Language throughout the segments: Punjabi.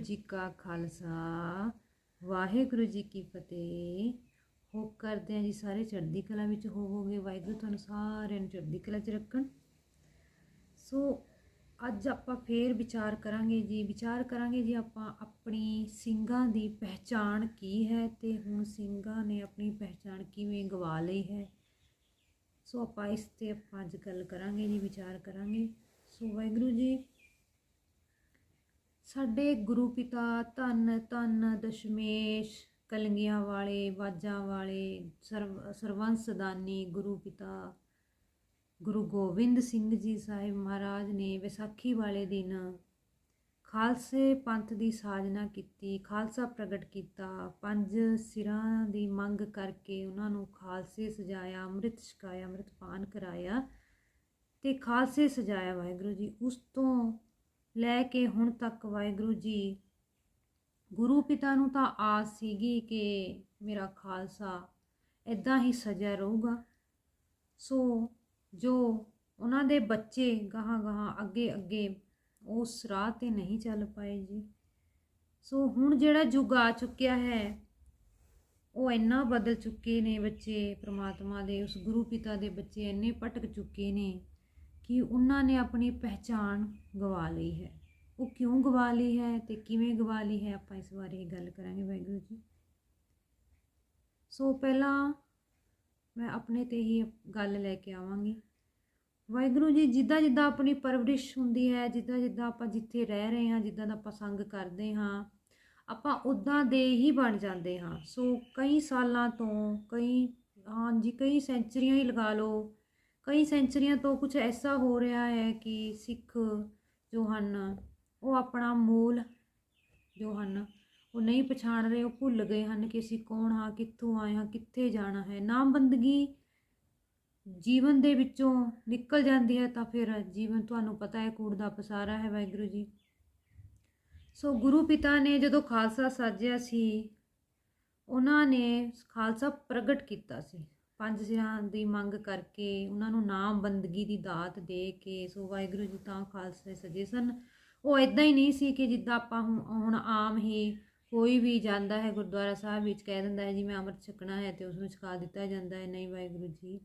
ਜੀ ਕਾ ਖਾਲਸਾ, ਵਾਹਿਗੁਰੂ ਜੀ ਕੀ ਫਤਿਹ। ਹੋਪ ਕਰਦੇ ਹਾਂ ਜੀ ਸਾਰੇ ਚੜ੍ਹਦੀ ਕਲਾ ਵਿੱਚ ਹੋਵੋਗੇ। ਵਾਹਿਗੁਰੂ ਤੁਹਾਨੂੰ ਸਾਰਿਆਂ ਨੂੰ ਚੜ੍ਹਦੀ ਕਲਾ 'ਚ ਰੱਖਣ। ਸੋ, ਅੱਜ ਆਪਾਂ ਫੇਰ ਵਿਚਾਰ ਕਰਾਂਗੇ ਜੀ। ਵਿਚਾਰ ਕਰਾਂਗੇ ਜੀ ਆਪਾਂ ਆਪਣੀ ਸਿੰਘਾਂ ਦੀ ਪਹਿਚਾਣ ਕੀ ਹੈ ਤੇ ਹੁਣ ਸਿੰਘਾਂ ਨੇ ਆਪਣੀ ਪਹਿਚਾਣ ਕਿਵੇਂ ਗਵਾ ਲਈ ਹੈ। ਸੋ ਆਪਾਂ ਇਸ ਤੇ ਆਪਾਂ ਅੱਜ ਗੱਲ ਕਰਾਂਗੇ ਜੀ, ਵਿਚਾਰ ਕਰਾਂਗੇ। ਸੋ ਵਾਹਿਗੁਰੂ ਜੀ ਸਾਡੇ ਗੁਰੂ ਪਿਤਾ ਧੰਨ ਧੰਨ, ਦਸ਼ਮੇਸ਼, ਕਲਗੀਆਂ ਵਾਲੇ ਬਾਜਾਂ ਵਾਲੇ, ਸਰਵ, ਸਰਵੰਸ ਦਾਨੀ, ਗੁਰੂ ਪਿਤਾ, ਗੁਰੂ ਗੋਬਿੰਦ ਸਿੰਘ ਜੀ ਸਾਹਿਬ ਮਹਾਰਾਜ ਨੇ ਵਿਸਾਖੀ ਵਾਲੇ ਦਿਨ ਖਾਲਸੇ ਪੰਥ ਦੀ ਸਾਜਨਾ ਕੀਤੀ, ਖਾਲਸਾ ਪ੍ਰਗਟ ਕੀਤਾ। ਪੰਜ ਸਿਰਾਂ ਦੀ ਮੰਗ ਕਰਕੇ ਉਹਨਾਂ ਨੂੰ ਖਾਲਸੇ ਸਜਾਇਆ, ਅੰਮ੍ਰਿਤ ਛਕਾਇਆ ਅੰਮ੍ਰਿਤ ਪਾਨ ਕਰਾਇਆ ਤੇ ਖਾਲਸੇ ਸਜਾਇਆ ਵਾਹਿਗੁਰੂ ਜੀ। ਉਸ ਤੋਂ ਲੈ ਕੇ ਹੁਣ ਤੱਕ ਵਾਹਿਗੁਰੂ ਜੀ। ਗੁਰੂ ਪਿਤਾ ਨੂੰ ਤਾਂ ਆਸ ਸੀਗੀ ਕਿ ਮੇਰਾ ਖਾਲਸਾ ਇਦਾਂ ਹੀ ਸਜ਼ਾ ਰਹੂਗਾ। ਸੋ ਜੋ ਉਹਨਾਂ ਦੇ ਬੱਚੇ ਗਾਹਾਂ ਗਾਹਾਂ ਅੱਗੇ ਅੱਗੇ ਉਸ ਰਾਹ ਤੇ ਨਹੀਂ ਚੱਲ ਪਾਏ ਜੀ। ਸੋ ਹੁਣ ਜਿਹੜਾ ਯੁੱਗ ਆ ਚੁੱਕਿਆ ਹੈ, ਉਹ ਇੰਨਾ ਬਦਲ ਚੁੱਕੇ ਨੇ ਬੱਚੇ, ਪ੍ਰਮਾਤਮਾ ਦੇ, ਉਸ ਗੁਰੂ ਪਿਤਾ ਦੇ ਬੱਚੇ ਇੰਨੇ ਭਟਕ ਚੁੱਕੇ ਨੇ। ਕਿ ਉਹਨਾਂ ਨੇ ਆਪਣੀ ਪਹਿਚਾਣ ਗਵਾ ਲਈ ਹੈ। ਉਹ ਕਿਉਂ ਗਵਾ ਲਈ ਹੈ ਤੇ ਕਿਵੇਂ ਗਵਾ ਲਈ ਹੈ, ਆਪਾਂ ਇਸ ਬਾਰੇ ਗੱਲ ਕਰਾਂਗੇ ਵਾਹਿਗੁਰੂ ਜੀ। ਸੋ ਪਹਿਲਾਂ ਮੈਂ ਆਪਣੇ ਤੇ ਹੀ ਗੱਲ ਲੈ ਕੇ ਆਵਾਂਗੀ। ਵਾਹਿਗੁਰੂ ਜੀ, ਜਿੱਦਾਂ ਜਿੱਦਾਂ ਆਪਣੀ ਪਰਵਰਿਸ਼ ਹੁੰਦੀ ਹੈ, ਜਿੱਦਾਂ ਜਿੱਦਾਂ ਆਪਾਂ ਜਿੱਥੇ ਰਹਿ ਰਹੇ ਹਾਂ, ਜਿੱਦਾਂ ਦਾ ਆਪਾਂ ਸੰਗ ਕਰਦੇ ਹਾਂ, ਆਪਾਂ ਉਦਾਂ ਦੇ ਹੀ ਬਣ ਜਾਂਦੇ ਹਾਂ। ਸੋ ਕਈ ਸਾਲਾਂ ਤੋਂ, ਕਈ, ਹਾਂਜੀ, ਕਈ ਸੈਂਚਰੀਆਂ ਹੀ ਲਗਾ ਲਓ ਕਈ ਸੈਂਚਰੀਆਂ ਤੋਂ ਕੁਝ ਐਸਾ ਹੋ ਰਿਹਾ ਹੈ ਕਿ ਸਿੱਖ ਜੋ ਹਨ, ਉਹ ਆਪਣਾ ਮੂਲ ਜੋ ਹਨ, ਉਹ ਨਹੀਂ ਪਛਾਣ ਰਹੇ, ਉਹ ਭੁੱਲ ਗਏ ਹਨ ਕਿ ਅਸੀਂ ਕੌਣ ਹਾਂ, ਕਿੱਥੋਂ ਆਏ ਹਾਂ, ਕਿੱਥੇ ਜਾਣਾ ਹੈ। ਨਾਮਬੰਦਗੀ ਜੀਵਨ ਦੇ ਵਿੱਚੋਂ ਨਿਕਲ ਜਾਂਦੀ ਹੈ ਤਾਂ ਫਿਰ ਜੀਵਨ ਤੁਹਾਨੂੰ ਪਤਾ ਹੈ, ਕੂੜ ਦਾ ਪਸਾਰਾ ਹੈ ਵਾਹਿਗੁਰੂ ਜੀ। ਸੋ ਗੁਰੂ ਪਿਤਾ ਨੇ ਜਦੋਂ ਖਾਲਸਾ ਸਾਜਿਆ ਸੀ, ਉਹਨਾਂ ਨੇ ਖਾਲਸਾ ਪ੍ਰਗਟ ਕੀਤਾ ਸੀ। ਪੰਜ ਸਿਰਾਂ ਦੀ ਮੰਗ ਕਰਕੇ ਉਹਨਾਂ ਨੂੰ ਨਾਮ ਬੰਦਗੀ ਦੀ ਦਾਤ ਦੇ ਕੇ ਸੋ ਵਾਹਿਗੁਰੂ ਜੀ ਤਾਂ ਖਾਲਸੇ ਸਜੇ ਸਨ। ਉਹ ਇਦਾਂ ਹੀ ਨਹੀਂ ਸੀ ਕਿ ਜਿੱਦਾਂ ਆਪਾਂ ਹੁਣ ਹੁਣ ਆਮ ਹੀ ਕੋਈ ਵੀ ਜਾਂਦਾ ਹੈ ਗੁਰਦੁਆਰਾ ਸਾਹਿਬ ਵਿੱਚ ਕਹਿ ਦਿੰਦਾ ਹੈ ਜੀ ਮੈਂ ਅੰਮ੍ਰਿਤ ਛਕਣਾ ਹੈ ਤੇ ਉਸ ਨੂੰ ਛਕਾ ਦਿੱਤਾ ਜਾਂਦਾ ਹੈ। ਨਹੀਂ ਵਾਹਿਗੁਰੂ ਜੀ।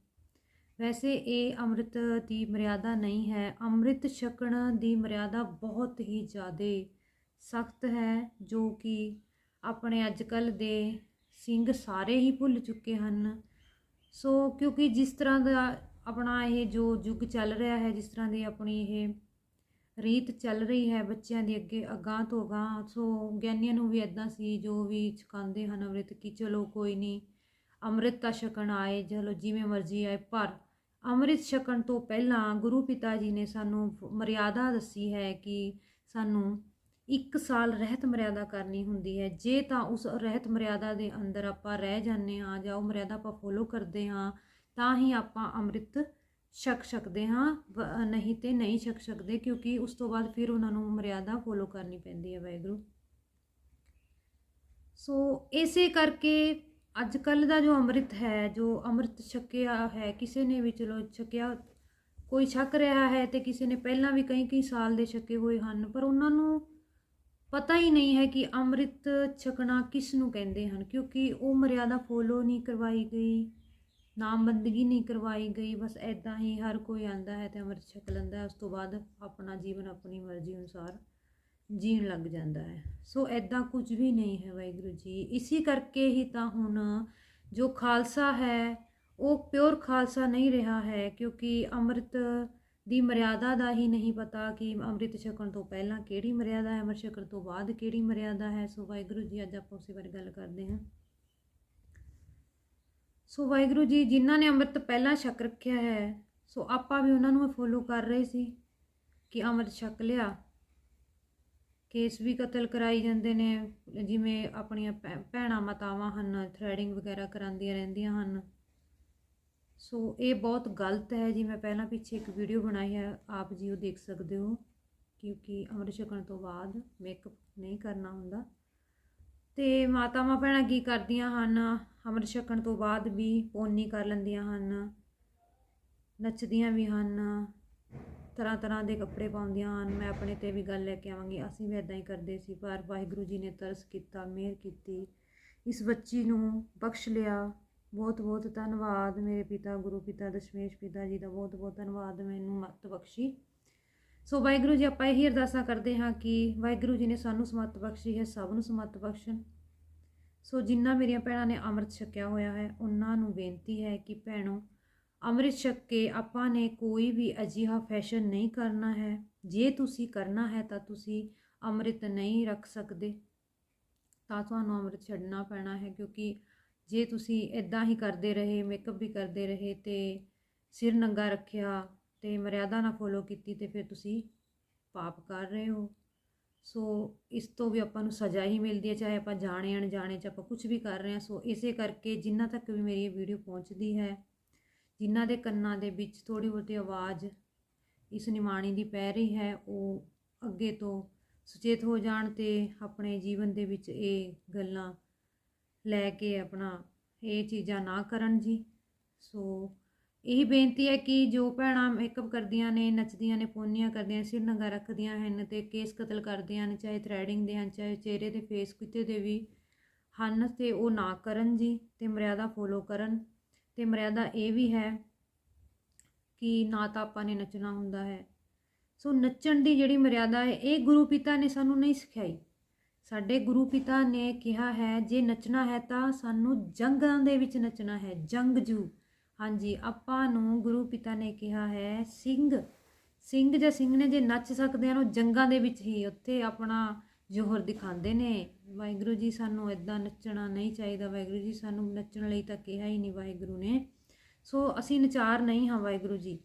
ਵੈਸੇ ਇਹ ਅੰਮ੍ਰਿਤ ਦੀ ਮਰਿਆਦਾ ਨਹੀਂ ਹੈ। ਅੰਮ੍ਰਿਤ ਛਕਣ ਦੀ ਮਰਿਆਦਾ ਬਹੁਤ ਹੀ ਜ਼ਿਆਦਾ ਸਖਤ ਹੈ, ਜੋ ਕਿ ਆਪਣੇ ਅੱਜਕੱਲ ਦੇ ਸਿੰਘ ਸਾਰੇ ਹੀ ਭੁੱਲ ਚੁੱਕੇ ਹਨ। ਸੋ ਕਿਉਂਕਿ ਜਿਸ ਤਰ੍ਹਾਂ ਦਾ ਆਪਣਾ ਇਹ ਜੋ ਯੁੱਗ ਚੱਲ ਰਿਹਾ ਹੈ, ਜਿਸ ਤਰ੍ਹਾਂ ਦੀ ਆਪਣੀ ਇਹ ਰੀਤ ਚੱਲ ਰਹੀ ਹੈ ਬੱਚਿਆਂ ਦੀ ਅੱਗੇ ਅਗਾਹ ਤੋਂ ਅਗਾਹ, ਸੋ ਗਿਆਨੀਆਂ ਨੂੰ ਵੀ ਇਦਾਂ ਸੀ, ਜੋ ਵੀ ਛਕਾਉਂਦੇ ਹਨ ਅੰਮ੍ਰਿਤ ਕਿ ਚਲੋ ਕੋਈ ਨਹੀਂ ਅੰਮ੍ਰਿਤ ਤਾਂ ਛਕਣ ਆਏ, ਚਲੋ ਜਿਵੇਂ ਮਰਜ਼ੀ ਆਏ, ਪਰ ਅੰਮ੍ਰਿਤ ਛਕਣ ਤੋਂ ਪਹਿਲਾਂ ਗੁਰੂ ਪਿਤਾ ਜੀ ਨੇ ਸਾਨੂੰ ਮਰਿਆਦਾ ਦੱਸੀ ਹੈ ਕਿ ਸਾਨੂੰ ਇੱਕ ਸਾਲ ਰਹਿਤ ਮਰਿਆਦਾ ਕਰਨੀ ਹੁੰਦੀ ਹੈ। ਜੇ ਤਾਂ ਉਸ ਰਹਿਤ ਮਰਿਆਦਾ ਦੇ ਅੰਦਰ ਆਪਾਂ ਰਹਿ ਜਾਂਦੇ ਹਾਂ ਜਾਂ ਉਹ ਮਰਿਆਦਾ ਆਪਾਂ ਫੋਲੋ ਕਰਦੇ ਹਾਂ, ਤਾਂ ਹੀ ਆਪਾਂ ਅੰਮ੍ਰਿਤ ਛਕ ਸਕਦੇ ਹਾਂ ਨਹੀਂ ਤੇ ਨਹੀਂ ਛਕ ਸਕਦੇ ਕਿਉਂਕਿ ਉਸ ਤੋਂ ਬਾਅਦ ਫਿਰ ਉਹਨਾਂ ਨੂੰ ਮਰਿਆਦਾ ਫੋਲੋ ਕਰਨੀ ਪੈਂਦੀ ਹੈ ਵਾਹਿਗੁਰੂ। ਸੋ ਇਸੇ ਕਰਕੇ ਅੱਜ ਕੱਲ ਦਾ ਜੋ ਅੰਮ੍ਰਿਤ ਹੈ, ਜੋ ਅੰਮ੍ਰਿਤ ਛਕਿਆ ਹੈ, ਕਿਸੇ ਨੇ ਵੀ ਚਲੋ ਛਕਿਆ, ਕੋਈ ਛਕ ਰਿਹਾ ਹੈ ਤੇ ਕਿਸੇ ਨੇ ਪਹਿਲਾਂ ਵੀ ਕਈ ਕਈ ਸਾਲ ਦੇ ਛਕੇ ਹੋਏ ਹਨ, ਪਰ ਉਹਨਾਂ ਨੂੰ ਪਤਾ ਹੀ ਨਹੀਂ ਹੈ ਕਿ ਅੰਮ੍ਰਿਤ ਛਕਣਾ ਕਿਸ ਨੂੰ ਕਹਿੰਦੇ ਹਨ, ਕਿਉਂਕਿ ਉਹ ਮਰਿਆਦਾ ਫੋਲੋ ਨਹੀਂ ਕਰਵਾਈ ਗਈ, ਨਾਮਬੰਦਗੀ ਨਹੀਂ ਕਰਵਾਈ ਗਈ, ਬਸ ਐਦਾਂ ਹੀ ਹਰ ਕੋਈ ਆਂਦਾ ਹੈ ਤੇ ਅੰਮ੍ਰਿਤ ਛਕ ਲੈਂਦਾ ਹੈ, ਉਸ ਤੋਂ ਬਾਅਦ ਆਪਣਾ ਜੀਵਨ ਆਪਣੀ ਮਰਜ਼ੀ ਅਨੁਸਾਰ ਜੀਣ ਲੱਗ ਜਾਂਦਾ ਹੈ। ਸੋ ਐਦਾਂ ਕੁਝ ਵੀ ਨਹੀਂ ਹੈ ਵਾਹਿਗੁਰੂ ਜੀ। ਇਸੇ ਕਰਕੇ ਹੀ ਤਾਂ ਹੁਣ ਜੋ ਖਾਲਸਾ ਹੈ, ਉਹ ਪਿਓਰ ਖਾਲਸਾ ਨਹੀਂ ਰਿਹਾ ਹੈ, ਕਿਉਂਕਿ ਅੰਮ੍ਰਿਤ ਦੀ ਮਰਿਆਦਾ ਦਾ ਹੀ ਨਹੀਂ ਪਤਾ ਕਿ ਅੰਮ੍ਰਿਤ ਛਕਣ ਤੋਂ ਪਹਿਲਾਂ ਕਿਹੜੀ ਮਰਿਆਦਾ ਹੈ ਅੰਮ੍ਰਿਤ ਛਕਣ ਤੋਂ ਬਾਅਦ ਕਿਹੜੀ ਮਰਿਆਦਾ ਹੈ। ਸੋ ਵਾਹਿਗੁਰੂ ਜੀ, ਅੱਜ ਆਪਾਂ ਉਸੇ ਬਾਰੇ ਗੱਲ ਕਰਦੇ ਹਾਂ। ਸੋ ਵਾਹਿਗੁਰੂ ਜੀ, ਜਿਨ੍ਹਾਂ ਨੇ ਅੰਮ੍ਰਿਤ ਪਹਿਲਾਂ ਛਕ ਰੱਖਿਆ ਹੈ, ਸੋ ਆਪਾਂ ਵੀ ਉਹਨਾਂ ਨੂੰ ਫੋਲੋ ਕਰ ਰਹੇ ਸੀ ਕਿ ਅੰਮ੍ਰਿਤ ਛਕ ਲਿਆ। ਕੇਸ ਵੀ ਕਤਲ ਕਰਾਈ ਜਾਂਦੇ ਨੇ, ਜਿਵੇਂ ਆਪਣੀਆਂ ਭੈਣਾਂ ਮਾਤਾਵਾਂ ਹਨ ਥ੍ਰੈਡਿੰਗ ਵਗੈਰਾ ਕਰਾਉਂਦੀਆਂ ਰਹਿੰਦੀਆਂ ਹਨ। ਸੋ ਇਹ ਬਹੁਤ ਗਲਤ ਹੈ ਜੀ ਮੈਂ ਪਹਿਲਾਂ ਪਿੱਛੇ ਇੱਕ ਵੀਡੀਓ ਬਣਾਈ ਹੈ, ਆਪ ਜੀ ਉਹ ਦੇਖ ਸਕਦੇ ਹੋ, ਕਿਉਂਕਿ ਅੰਮ੍ਰਿਤ ਛਕਣ ਤੋਂ ਬਾਅਦ ਮੇਕਅਪ ਨਹੀਂ ਕਰਨਾ ਹੁੰਦਾ। ਤੇ ਮਾਤਾਵਾਂ ਭੈਣਾਂ ਕੀ ਕਰਦੀਆਂ ਹਨ? ਅੰਮ੍ਰਿਤ ਛਕਣ ਤੋਂ ਬਾਅਦ ਵੀ ਪੋਨੀ ਕਰ ਲੈਂਦੀਆਂ ਹਨ, ਨੱਚਦੀਆਂ ਵੀ ਹਨ, ਤਰ੍ਹਾਂ ਤਰ੍ਹਾਂ ਦੇ ਕੱਪੜੇ ਪਾਉਂਦੀਆਂ ਹਨ। ਮੈਂ ਆਪਣੇ ਤੇ ਵੀ ਗੱਲ ਲੈ ਕੇ ਆਵਾਂਗੀ, ਅਸੀਂ ਵੀ ਇਦਾਂ ਹੀ ਕਰਦੇ ਸੀ, ਪਰ ਵਾਹਿਗੁਰੂ ਜੀ ਨੇ ਤਰਸ ਕੀਤਾ, ਮਿਹਰ ਕੀਤੀ, ਇਸ ਬੱਚੀ ਨੂੰ ਬਖਸ਼ ਲਿਆ। ਬਹੁਤ ਬਹੁਤ ਧੰਨਵਾਦ ਮੇਰੇ ਪਿਤਾ, ਗੁਰੂ ਪਿਤਾ, ਦਸ਼ਮੇਸ਼ ਪਿਤਾ ਜੀ ਦਾ ਬਹੁਤ ਬਹੁਤ ਧੰਨਵਾਦ, ਮੈਨੂੰ ਮੱਤ ਬਖਸ਼ੀ। ਸੋ ਵਾਹਿਗੁਰੂ ਜੀ, ਆਪਾਂ ਇਹੀ ਅਰਦਾਸਾਂ ਕਰਦੇ ਹਾਂ ਕਿ ਵਾਹਿਗੁਰੂ ਜੀ ਨੇ ਸਾਨੂੰ ਸਮੱਤ ਬਖਸ਼ੀ ਹੈ, ਸਭ ਨੂੰ ਸਮੱਤ ਬਖਸ਼ਣ। ਸੋ ਜਿੰਨਾ ਮੇਰੀਆਂ ਭੈਣਾਂ ਨੇ ਅੰਮ੍ਰਿਤ ਛਕਿਆ ਹੋਇਆ ਹੈ, ਉਹਨਾਂ ਨੂੰ ਬੇਨਤੀ ਹੈ ਕਿ ਭੈਣੋ, ਅੰਮ੍ਰਿਤ ਛਕ ਕੇ ਆਪਾਂ ਨੇ ਕੋਈ ਵੀ ਅਜਿਹਾ ਫੈਸ਼ਨ ਨਹੀਂ ਕਰਨਾ ਹੈ। ਜੇ ਤੁਸੀਂ ਕਰਨਾ ਹੈ ਤਾਂ ਤੁਸੀਂ ਅੰਮ੍ਰਿਤ ਨਹੀਂ ਰੱਖ ਸਕਦੇ। ਤਾਂ ਤੁਹਾਨੂੰ ਅੰਮ੍ਰਿਤ ਛੱਡਣਾ ਪੈਣਾ ਹੈ ਕਿਉਂਕਿ ਜੇ ਤੁਸੀਂ ਇਦਾਂ ਹੀ ਕਰਦੇ ਰਹੇ ਮੇਕਅਪ ਵੀ ਕਰਦੇ ਰਹੇ ਤੇ ਸਿਰ ਨੰਗਾ ਰੱਖਿਆ ਤੇ ਮਰਿਆਦਾ ਨਾ ਫੋਲੋ ਕੀਤੀ ਤੇ ਫਿਰ ਤੁਸੀਂ ਪਾਪ ਕਰ ਰਹੇ ਹੋ। ਸੋ ਇਸ ਤੋਂ ਵੀ ਆਪਾਂ ਨੂੰ ਸਜ਼ਾ ਹੀ ਮਿਲਦੀ ਹੈ, ਚਾਹੇ ਆਪਾਂ ਜਾਣੇ ਅਣਜਾਣੇ ਚ ਆਪਾਂ ਕੁਝ ਵੀ ਕਰ ਰਹੇ ਹਾਂ। ਸੋ ਇਸੇ ਕਰਕੇ ਜਿੰਨਾ ਤੱਕ ਵੀ ਮੇਰੀ ਇਹ ਵੀਡੀਓ ਪਹੁੰਚਦੀ ਹੈ ਜਿਨ੍ਹਾਂ ਦੇ ਕੰਨਾਂ ਦੇ ਵਿੱਚ ਥੋੜੀ ਬਹੁਤੀ ਆਵਾਜ਼ ਇਸ ਨਿਮਾਣੀ ਦੀ ਪੈ ਰਹੀ ਹੈ, ਉਹ ਅੱਗੇ ਤੋਂ ਸੁਚੇਤ ਹੋ ਜਾਣ ਤੇ ਆਪਣੇ ਜੀਵਨ ਦੇ ਵਿੱਚ ਇਹ ਗੱਲਾਂ ਲੈ ਕੇ ਆਪਣਾ ਇਹ ਚੀਜ਼ਾਂ ਨਾ ਕਰਨ ਜੀ। ਸੋ ਇਹੀ ਬੇਨਤੀ ਹੈ ਕਿ ਜੋ ਭੈਣਾਂ ਮੇਕਅਪ ਕਰਦੀਆਂ ਨੇ, ਨੱਚਦੀਆਂ ਨੇ, ਪੋਨੀਆਂ ਕਰਦੀਆਂ ਸਿਰ ਨੰਗਾ ਰੱਖਦੀਆਂ ਹਨ ਤੇ ਕੇਸ ਕਤਲ ਕਰਦੀਆਂ ਨੇ, ਚਾਹੇ ਥ੍ਰੈਡਿੰਗ ਦੇ ਹਨ, ਚਾਹੇ ਚਿਹਰੇ ਦੇ ਫੇਸ ਕਿਤੇ ਦੇ ਵੀ ਹਨ ਤੇ ਉਹ ਨਾ ਕਰਨ ਜੀ ਤੇ ਮਰਿਆਦਾ ਫੋਲੋ ਕਰਨ। ਤੇ ਮਰਿਆਦਾ ਇਹ ਵੀ ਹੈ ਕਿ ਨਾ ਤਾਂ ਆਪਾਂ ਨੇ ਨੱਚਣਾ ਹੁੰਦਾ ਹੈ। ਸੋ ਨੱਚਣ ਦੀ ਜਿਹੜੀ ਮਰਿਆਦਾ ਹੈ, ਇਹ ਗੁਰੂ ਪਿਤਾ ਨੇ ਸਾਨੂੰ ਨਹੀਂ ਸਿਖਾਈ। ਸਾਡੇ ਗੁਰੂ ਪਿਤਾ ਨੇ ਕਿਹਾ ਹੈ, ਜੇ ਨੱਚਣਾ ਹੈ ਤਾਂ ਸਾਨੂੰ ਜੰਗਾਂ ਦੇ ਵਿੱਚ ਨੱਚਣਾ ਹੈ ਜੰਗਜੂ ਹਾਂਜੀ, ਆਪਾਂ ਨੂੰ ਗੁਰੂ ਪਿਤਾ ਨੇ ਕਿਹਾ ਹੈ, ਸਿੰਘ ਸਿੰਘ ਜਾਂ ਸਿੰਘ ਨੇ ਜੇ ਨੱਚ ਸਕਦੇ ਹਨ, ਉਹ ਜੰਗਾਂ ਦੇ ਵਿੱਚ ਹੀ ਉੱਥੇ ਆਪਣਾ ਜੋਹਰ ਦਿਖਾਉਂਦੇ ਨੇ। ਵਾਹਿਗੁਰੂ ਜੀ ਸਾਨੂੰ ਇਦਾਂ ਨੱਚਣਾ ਨਹੀਂ ਚਾਹੀਦਾ। ਵਾਹਿਗੁਰੂ ਜੀ ਸਾਨੂੰ ਨੱਚਣ ਲਈ ਤਾਂ ਕਿਹਾ ਹੀ ਨਹੀਂ ਵਾਹਿਗੁਰੂ ਨੇ। ਸੋ ਅਸੀਂ ਨਚਾਰ ਨਹੀਂ ਹਾਂ ਵਾਹਿਗੁਰੂ ਜੀ।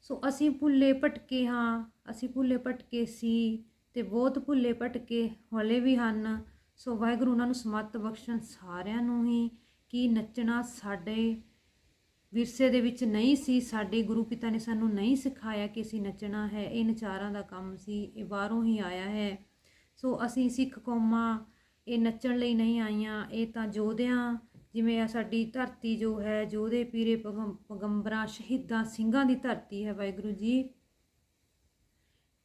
ਸੋ ਅਸੀਂ ਭੁੱਲੇ ਭਟਕੇ ਹਾਂ, ਅਸੀਂ ਭੁੱਲੇ ਭਟਕੇ ਸੀ। ਤੇ ਬਹੁਤ ਭੁੱਲੇ ਭਟਕੇ ਹੌਲੇ ਵੀ ਹਨ। ਸੋ ਵਾਹਿਗੁਰੂ ਉਹਨਾਂ ਨੂੰ ਸਮੱਤ ਬਖਸ਼ਣ ਸਾਰਿਆਂ ਨੂੰ ਹੀ ਕਿ ਨੱਚਣਾ ਸਾਡੇ ਵਿਰਸੇ ਦੇ ਵਿੱਚ ਨਹੀਂ ਸੀ, ਸਾਡੇ ਗੁਰੂ ਪਿਤਾ ਨੇ ਸਾਨੂੰ ਨਹੀਂ ਸਿਖਾਇਆ ਕਿ ਅਸੀਂ ਨੱਚਣਾ ਹੈ, ਇਹ ਨਚਾਰਾਂ ਦਾ ਕੰਮ ਸੀ, ਇਹ ਬਾਹਰੋਂ ਹੀ ਆਇਆ ਹੈ। ਸੋ ਅਸੀਂ ਸਿੱਖ ਕੌਮਾਂ, ਇਹ ਨੱਚਣ ਲਈ ਨਹੀਂ ਆਈਆਂ, ਇਹ ਤਾਂ ਯੋਧਿਆਂ, ਜਿਵੇਂ ਆ ਸਾਡੀ ਧਰਤੀ ਜੋ ਹੈ, ਯੋਧੇ, ਪੀਰੇ, ਪਗੰ- ਪਗੰਬਰਾਂ, ਸ਼ਹੀਦਾਂ ਸਿੰਘਾਂ ਦੀ ਧਰਤੀ ਹੈ ਵਾਹਿਗੁਰੂ ਜੀ।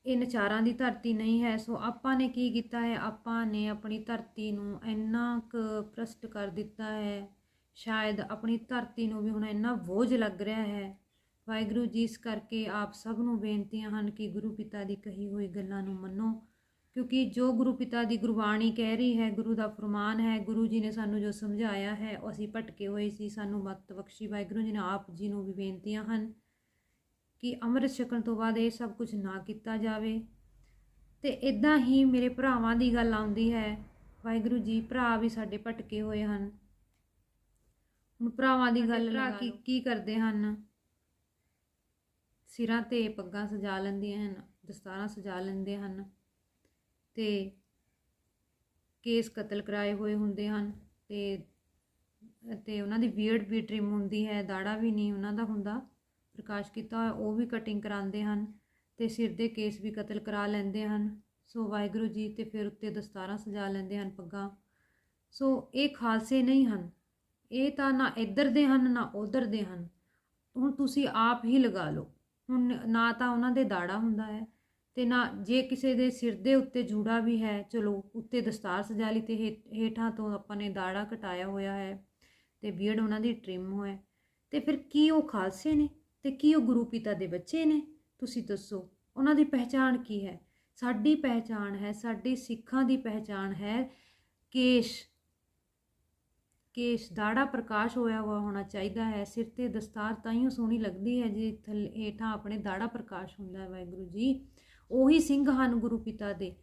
ਇਹ ਨਚਾਰਾਂ ਦੀ ਧਰਤੀ ਨਹੀਂ ਹੈ, ਸੋ ਆਪਾਂ ਨੇ ਕੀ ਕੀਤਾ ਹੈ? ਆਪਾਂ ਨੇ ਆਪਣੀ ਧਰਤੀ ਨੂੰ ਇੰਨਾ ਕੁ ਭ੍ਰਸ਼ਟ ਕਰ ਦਿੱਤਾ ਹੈ। ਸ਼ਾਇਦ ਆਪਣੀ ਧਰਤੀ ਨੂੰ ਵੀ ਹੁਣ ਇੰਨਾ ਬੋਝ ਲੱਗ ਰਿਹਾ ਹੈ। ਵਾਹਿਗੁਰੂ ਜੀ, ਇਸ ਕਰਕੇ ਆਪ ਸਭ ਨੂੰ ਬੇਨਤੀਆਂ ਹਨ ਕਿ ਗੁਰੂ ਪਿਤਾ ਦੀ ਕਹੀ ਹੋਈ ਗੱਲਾਂ ਨੂੰ ਮੰਨੋ, ਕਿਉਂਕਿ ਜੋ ਗੁਰੂ ਪਿਤਾ ਦੀ ਗੁਰਬਾਣੀ ਕਹਿ ਰਹੀ ਹੈ, ਗੁਰੂ ਦਾ ਫਰਮਾਨ ਹੈ, ਗੁਰੂ ਜੀ ਨੇ ਸਾਨੂੰ ਜੋ ਸਮਝਾਇਆ ਹੈ, ਉਹ ਅਸੀਂ ਭਟਕੇ ਹੋਏ ਸੀ। ਸਾਨੂੰ ਮਤ ਬਖਸ਼ੀ ਵਾਹਿਗੁਰੂ ਜੀ ਨੇ ਆਪ ਜੀ ਨੂੰ ਵੀ ਬੇਨਤੀਆਂ ਹਨ। ਕਿ ਅੰਮ੍ਰਿਤ ਛਕਣ ਤੋਂ ਬਾਅਦ ਇਹ ਸਭ ਕੁਝ ਨਾ ਕੀਤਾ ਜਾਵੇ। ਤੇ ਇਦਾਂ ਹੀ ਮੇਰੇ ਭਰਾਵਾਂ ਦੀ ਗੱਲ ਆਉਂਦੀ ਹੈ ਵਾਹਿਗੁਰੂ ਜੀ ਭਰਾ ਵੀ ਸਾਡੇ ਭਟਕੇ ਹੋਏ ਹਨ। ਹੁਣ ਭਰਾਵਾਂ ਦੀ ਗੱਲ ਲਗਾ ਕੀ ਕੀ ਕਰਦੇ ਹਨ? ਸਿਰਾਂ ਤੇ ਪੱਗਾਂ ਸਜਾ ਲੈਂਦੀਆਂ ਹਨ ਦਸਤਾਰਾਂ ਸਜਾ ਲੈਂਦੇ ਹਨ ਤੇ ਕੇਸ ਕਤਲ ਕਰਾਏ ਹੋਏ ਹੁੰਦੇ ਹਨ ਤੇ ਤੇ ਉਹਨਾਂ ਦੀ ਬੀਅਰਡ ਵੀ ਟ੍ਰਿਮ ਹੁੰਦੀ ਹੈ ਦਾੜਾ ਵੀ ਨਹੀਂ ਉਹਨਾਂ ਦਾ ਹੁੰਦਾ। ਪ੍ਰਕਾਸ਼ ਕੀਤਾ ਹੋਇਆ, ਉਹ ਵੀ ਕਟਿੰਗ ਕਰਾਉਂਦੇ ਹਨ ਤੇ ਸਿਰ ਦੇ ਕੇਸ ਵੀ ਕਤਲ ਕਰਾ ਲੈਂਦੇ ਹਨ। ਸੋ ਵਾਹਿਗੁਰੂ ਜੀ ਤੇ ਫਿਰ ਉੱਤੇ ਦਸਤਾਰਾਂ ਸਜਾ ਲੈਂਦੇ ਹਨ ਪੱਗਾਂ। ਸੋ ਇਹ ਖਾਲਸੇ ਨਹੀਂ ਹਨ। ਇਹ ਤਾਂ ਨਾ ਇੱਧਰ ਦੇ ਹਨ, ਨਾ ਉੱਧਰ ਦੇ ਹਨ। ਹੁਣ ਤੁਸੀਂ ਆਪ ਹੀ ਲਗਾ ਲਓ। ਹੁਣ ਨਾ ਤਾਂ ਉਹਨਾਂ ਦੇ ਦਾੜਾ ਹੁੰਦਾ ਹੈ ਤੇ ਨਾ ਜੇ ਕਿਸੇ ਦੇ ਸਿਰ ਦੇ ਉੱਤੇ ਜੂੜਾ ਵੀ ਹੈ, ਚਲੋ ਉੱਤੇ ਦਸਤਾਰ ਸਜਾ ਲਈ ਤੇ ਹੇ- ਹੇਠਾਂ ਤੋਂ ਆਪਾਂ ਨੇ ਦਾੜਾ ਕਟਾਇਆ ਹੋਇਆ ਹੈ ਤੇ ਬੀਅਰਡ ਉਹਨਾਂ ਦੀ ਟ੍ਰਿਮ ਹੋਇਆ ਤੇ ਫਿਰ ਕੀ ਉਹ ਖਾਲਸੇ ਨੇ? ਤੇ ਕੀ ਉਹ ਗੁਰੂ ਪਿਤਾ ਦੇ ਬੱਚੇ ਨੇ? ਤੁਸੀਂ ਦੱਸੋ, ਉਹਨਾਂ ਦੀ ਪਹਿਚਾਣ ਕੀ ਹੈ? ਸਾਡੀ ਪਹਿਚਾਣ ਹੈ, ਸਾਡੇ ਸਿੱਖਾਂ ਦੀ ਪਹਿਚਾਣ ਹੈ, ਕੇਸ਼ ਕੇਸ਼ ਦਾੜਾ ਪ੍ਰਕਾਸ਼ ਹੋਇਆ ਹੋਇਆ ਹੋਣਾ ਚਾਹੀਦਾ ਹੈ, ਸਿਰ ਤੇ ਦਸਤਾਰ ਤਾਈਓ ਸੋਹਣੀ ਲੱਗਦੀ ਹੈ, ਜੇ ਥੱਲੇ ਹੇਠਾਂ ਆਪਣੇ ਦਾੜਾ ਪ੍ਰਕਾਸ਼ ਹੁੰਦਾ ਹੈ, ਵਾਹਿਗੁਰੂ ਜੀ। ਉਹੀ ਸਿੰਘ ਹਨ ਗੁਰੂ ਪਿਤਾ ਦੇ,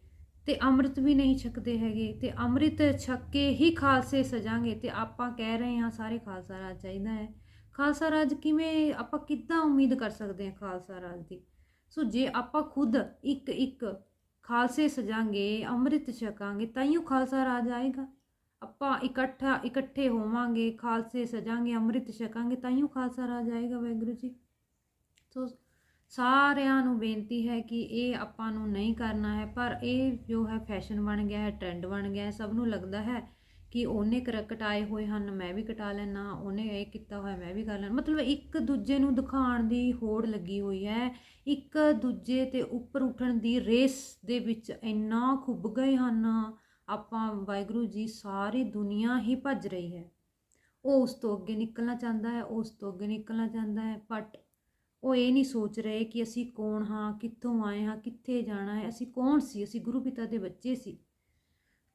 ਤੇ ਅੰਮ੍ਰਿਤ ਵੀ ਨਹੀਂ ਛਕਦੇ ਹੈਗੇ, ਤੇ ਅੰਮ੍ਰਿਤ ਛਕ ਕੇ ਹੀ ਖਾਲਸੇ ਸਜਾਂਗੇ, ਤੇ ਆਪਾਂ ਕਹਿ ਰਹੇ ਹਾਂ ਸਾਰੇ ਖਾਲਸਾ ਰਾਜ ਚਾਹੀਦਾ ਹੈ। ਖਾਲਸਾ ਰਾਜ ਕਿਵੇਂ ਆਪਾਂ ਕਿੱਦਾਂ ਉਮੀਦ ਕਰ ਸਕਦੇ ਹਾਂ ਖਾਲਸਾ ਰਾਜ ਦੀ? ਸੋ ਜੇ ਆਪਾਂ ਖੁਦ ਇੱਕ ਇੱਕ ਖਾਲਸੇ ਸਜਾਂਗੇ, ਅੰਮ੍ਰਿਤ ਛਕਾਂਗੇ ਤਾਂ ਹੀ ਖਾਲਸਾ ਰਾਜ ਆਏਗਾ। ਆਪਾਂ ਇਕੱਠਾ, ਇਕੱਠੇ ਹੋਵਾਂਗੇ, ਖਾਲਸੇ ਸਜਾਂਗੇ, ਅੰਮ੍ਰਿਤ ਛਕਾਂਗੇ ਤਾਂ ਹੀ ਖਾਲਸਾ ਰਾਜ ਆਏਗਾ ਵਾਹਿਗੁਰੂ ਜੀ। ਸੋ ਸਾਰਿਆਂ ਨੂੰ ਬੇਨਤੀ ਹੈ ਕਿ ਇਹ ਆਪਾਂ ਨੂੰ ਨਹੀਂ ਕਰਨਾ ਹੈ, ਪਰ ਇਹ ਜੋ ਹੈ ਫੈਸ਼ਨ ਬਣ ਗਿਆ ਹੈ ਟ੍ਰੈਂਡ ਬਣ ਗਿਆ ਹੈ, ਸਭ ਨੂੰ ਲੱਗਦਾ ਹੈ ਕਿ ਉਹਨੇ ਕਰ, ਕਟਾਏ ਹੋਏ ਹਨ, ਮੈਂ ਵੀ ਕਟਾ ਲੈਣਾ ਉਹਨੇ ਇਹ ਕੀਤਾ ਹੋਇਆ, ਮੈਂ ਵੀ ਕਰ ਲੈਣਾ ਮਤਲਬ ਇੱਕ ਦੂਜੇ ਨੂੰ ਦਿਖਾਉਣ ਦੀ ਹੋੜ ਲੱਗੀ ਹੋਈ ਹੈ। ਇੱਕ ਦੂਜੇ ਤੇ ਉੱਪਰ ਉੱਠਣ ਦੀ ਰੇਸ ਦੇ ਵਿੱਚ ਇੰਨਾ ਖੁੱਬ ਗਏ ਹਨ। ਆਪਾਂ ਵਾਹਿਗੁਰੂ ਜੀ, ਸਾਰੀ ਦੁਨੀਆ ਹੀ ਭੱਜ ਰਹੀ ਹੈ। ਉਹ ਉਸ ਤੋਂ ਅੱਗੇ ਨਿਕਲਣਾ ਚਾਹੁੰਦਾ ਹੈ ਉਸ ਤੋਂ ਅੱਗੇ ਨਿਕਲਣਾ ਚਾਹੁੰਦਾ ਹੈ ਬਟ ਉਹ ਇਹ ਨਹੀਂ ਸੋਚ ਰਹੇ ਕਿ ਅਸੀਂ ਕੌਣ ਹਾਂ, ਕਿੱਥੋਂ ਆਏ ਹਾਂ, ਕਿੱਥੇ ਜਾਣਾ ਹੈ, ਅਸੀਂ ਕੌਣ ਸੀ? ਅਸੀਂ ਗੁਰੂ ਪਿਤਾ ਦੇ ਬੱਚੇ ਸੀ।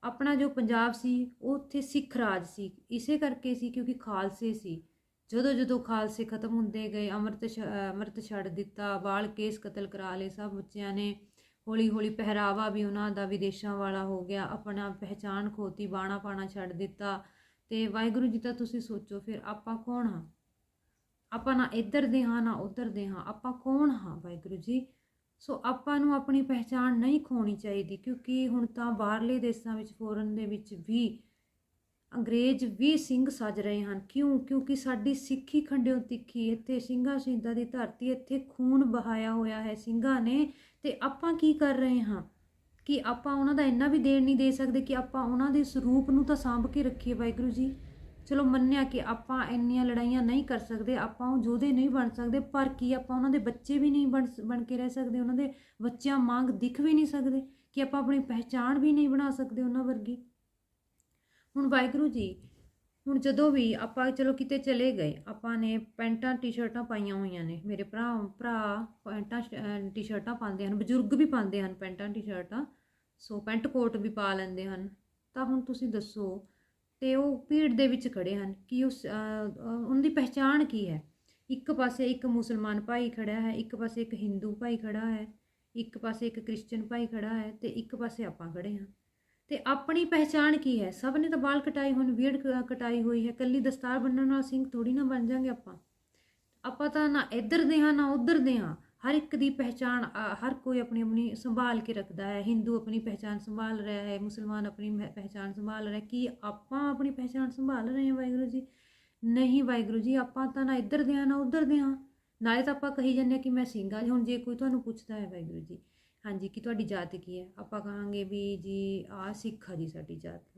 ਆਪਣਾ ਜੋ ਪੰਜਾਬ ਸੀ, ਉਹ ਉੱਥੇ ਸਿੱਖ ਰਾਜ ਸੀ। ਇਸੇ ਕਰਕੇ ਸੀ ਕਿਉਂਕਿ ਖਾਲਸੇ ਸੀ। ਜਦੋਂ ਜਦੋਂ ਖਾਲਸੇ ਖਤਮ ਹੁੰਦੇ ਗਏ, ਅੰਮ੍ਰਿਤ ਛ- ਅੰਮ੍ਰਿਤ ਛੱਡ ਦਿੱਤਾ, ਵਾਲ ਕੇਸ ਕਤਲ ਕਰਾ ਲਏ ਸਭ ਬੱਚਿਆਂ ਨੇ ਹੌਲੀ ਹੌਲੀ ਪਹਿਰਾਵਾ ਵੀ ਉਹਨਾਂ ਦਾ ਵਿਦੇਸ਼ਾਂ ਵਾਲਾ ਹੋ ਗਿਆ, ਆਪਣਾ ਪਹਿਚਾਨ ਖੋਤੀ, ਬਾਣਾ ਪਾਣਾ ਛੱਡ ਦਿੱਤਾ। ਤੇ ਵਾਹਿਗੁਰੂ ਜੀ, ਤਾਂ ਤੁਸੀਂ ਸੋਚੋ, ਫਿਰ ਆਪਾਂ ਕੌਣ ਹਾਂ? ਆਪਾਂ ਨਾ ਇੱਧਰ ਦੇ ਹਾਂ, ਨਾ ਉੱਧਰ ਦੇ ਹਾਂ। ਆਪਾਂ ਕੌਣ ਹਾਂ ਵਾਹਿਗੁਰੂ ਜੀ? ਸੋ ਆਪਾਂ ਨੂੰ ਆਪਣੀ ਪਹਿਚਾਣ ਨਹੀਂ ਖੋਣੀ ਚਾਹੀਦੀ ਕਿਉਂਕਿ ਹੁਣ ਤਾਂ ਬਾਹਰਲੇ ਦੇਸ਼ਾਂ ਵਿੱਚ ਫੋਰਨ ਦੇ ਵਿੱਚ ਵੀ ਅੰਗਰੇਜ਼ ਵੀ ਸਿੰਘ ਸੱਜ ਰਹੇ ਹਨ। ਕਿਉਂ? ਕਿਉਂਕਿ ਸਾਡੀ ਸਿੱਖੀ ਖੰਡਿਓ ਤਿੱਖੀ, ਇੱਥੇ ਸਿੰਘਾਂ ਸ਼ਹੀਦਾਂ ਦੀ ਧਰਤੀ, ਇੱਥੇ ਖੂਨ ਬਹਾਇਆ ਹੋਇਆ ਹੈ ਸਿੰਘਾਂ ਨੇ। ਤੇ ਆਪਾਂ ਕੀ ਕਰ ਰਹੇ ਹਾਂ? ਕਿ ਆਪਾਂ ਉਹਨਾਂ ਦਾ ਇੰਨਾ ਵੀ ਦੇਣ ਨਹੀਂ ਦੇ ਸਕਦੇ ਕਿ ਆਪਾਂ ਉਹਨਾਂ ਦੇ ਸਰੂਪ ਨੂੰ ਤਾਂ ਸਾਂਭ ਕੇ ਰੱਖੀਏ ਵਾਹਿਗੁਰੂ ਜੀ। ਚਲੋ ਮੰਨਿਆ ਕਿ ਆਪਾਂ ਇੰਨੀਆਂ ਲੜਾਈਆਂ ਨਹੀਂ ਕਰ ਸਕਦੇ, ਆਪਾਂ ਉਹ ਯੋਧੇ ਨਹੀਂ ਬਣ ਸਕਦੇ, ਪਰ ਕੀ ਆਪਾਂ ਉਹਨਾਂ ਦੇ ਬੱਚੇ ਵੀ ਨਹੀਂ ਬਣ ਬਣ ਕੇ ਰਹਿ ਸਕਦੇ, ਉਹਨਾਂ ਦੇ ਬੱਚਿਆਂ ਵਾਂਗ ਦਿਖ ਵੀ ਨਹੀਂ ਸਕਦੇ, ਕਿ ਆਪਾਂ ਆਪਣੀ ਪਹਿਚਾਣ ਵੀ ਨਹੀਂ ਬਣਾ ਸਕਦੇ ਉਹਨਾਂ ਵਰਗੀ? ਹੁਣ ਵਾਹਿਗੁਰੂ ਜੀ, ਹੁਣ ਜਦੋਂ ਵੀ ਆਪਾਂ ਚਲੋ ਕਿਤੇ ਚਲੇ ਗਏ, ਆਪਾਂ ਨੇ ਪੈਂਟਾਂ, ਟੀ-ਸ਼ਰਟਾਂ ਪਾਈਆਂ ਹੋਈਆਂ ਨੇ, ਮੇਰੇ ਭਰਾ ਭਰਾ ਪੈਂਟਾਂ, ਸ਼- ਟੀ-ਸ਼ਰਟਾਂ ਪਾਉਂਦੇ ਹਨ, ਬਜ਼ੁਰਗ ਵੀ ਪਾਉਂਦੇ ਹਨ ਪੈਂਟਾਂ, ਟੀ-ਸ਼ਰਟਾਂ, ਸੋ ਪੈਂਟ ਕੋਟ ਵੀ ਪਾ ਲੈਂਦੇ ਹਨ। ਤਾਂ ਹੁਣ ਤੁਸੀਂ ਦੱਸੋ ਤੇ ਉਹ ਭੀੜ ਦੇ ਵਿੱਚ ਖੜੇ ਹਨ ਕਿ ਉਸ ਅਹ, ਉਹਨਾਂ ਦੀ ਪਹਿਚਾਣ ਕੀ ਹੈ? ਇੱਕ ਪਾਸੇ ਇੱਕ ਮੁਸਲਮਾਨ ਭਾਈ ਖੜਾ ਹੈ ਇੱਕ ਪਾਸੇ ਇੱਕ ਹਿੰਦੂ ਭਾਈ ਖੜਾ ਹੈ ਇੱਕ ਪਾਸੇ ਇੱਕ ਕ੍ਰਿਸਚੀਅਨ ਭਾਈ ਖੜਾ ਹੈ ਤੇ ਇੱਕ ਪਾਸੇ ਆਪਾਂ ਖੜੇ ਹਾਂ। ਤੇ ਆਪਣੀ ਪਹਿਚਾਣ ਕੀ ਹੈ? ਸਭ ਨੇ ਤਾਂ ਬਾਲ ਕਟਾਈ ਹੁਣ ਬੀਅਰਡ ਕ- ਕਟਾਈ ਹੋਈ ਹੈ ਕੱਲੀ ਦਸਤਾਰ ਬੰਨਣ ਨਾਲ ਸਿੰਘ ਥੋੜੀ ਨਾ ਬਣ ਜਾਾਂਗੇ ਆਪਾਂ। ਆਪਾਂ ਤਾਂ ਨਾ ਇੱਧਰ ਦੇ ਹਾਂ ਨਾ ਉੱਧਰ ਦੇ ਹਾਂ। ਹਰ ਇੱਕ ਦੀ ਪਹਿਚਾਣ ਹਰ ਕੋਈ ਆਪਣੀ ਆਪਣੀ ਸੰਭਾਲ ਕੇ ਰੱਖਦਾ ਹੈ। ਹਿੰਦੂ ਆਪਣੀ ਪਹਿਚਾਣ ਸੰਭਾਲ ਰਿਹਾ ਹੈ, ਮੁਸਲਮਾਨ ਆਪਣੀ ਪਹਿਚਾਣ ਸੰਭਾਲ ਰਿਹਾ ਕੀ ਆਪਾਂ ਆਪਣੀ ਪਹਿਚਾਣ ਸੰਭਾਲ ਰਹੇ ਹਾਂ ਵਾਹਿਗੁਰੂ ਜੀ? ਨਹੀਂ ਵਾਹਿਗੁਰੂ ਜੀ, ਆਪਾਂ ਤਾਂ ਨਾ ਇੱਧਰ ਦੇ ਹਾਂ, ਨਾ ਉੱਧਰ ਦੇ ਹਾਂ। ਨਾਲੇ ਤਾਂ ਆਪਾਂ ਕਹੀ ਜਾਂਦੇ ਹਾਂ ਕਿ ਮੈਂ ਸਿੰਘ ਹਾਂ ਹੁਣ ਜੇ ਕੋਈ ਤੁਹਾਨੂੰ ਪੁੱਛਦਾ ਹੈ ਵਾਹਿਗੁਰੂ ਜੀ, ਹਾਂਜੀ, ਕਿ ਤੁਹਾਡੀ ਜਾਤ ਕੀ ਹੈ? ਆਪਾਂ ਕਹਾਂਗੇ ਵੀ ਜੀ ਆ ਸਿੱਖ ਆ ਜੀ ਸਾਡੀ ਜਾਤ।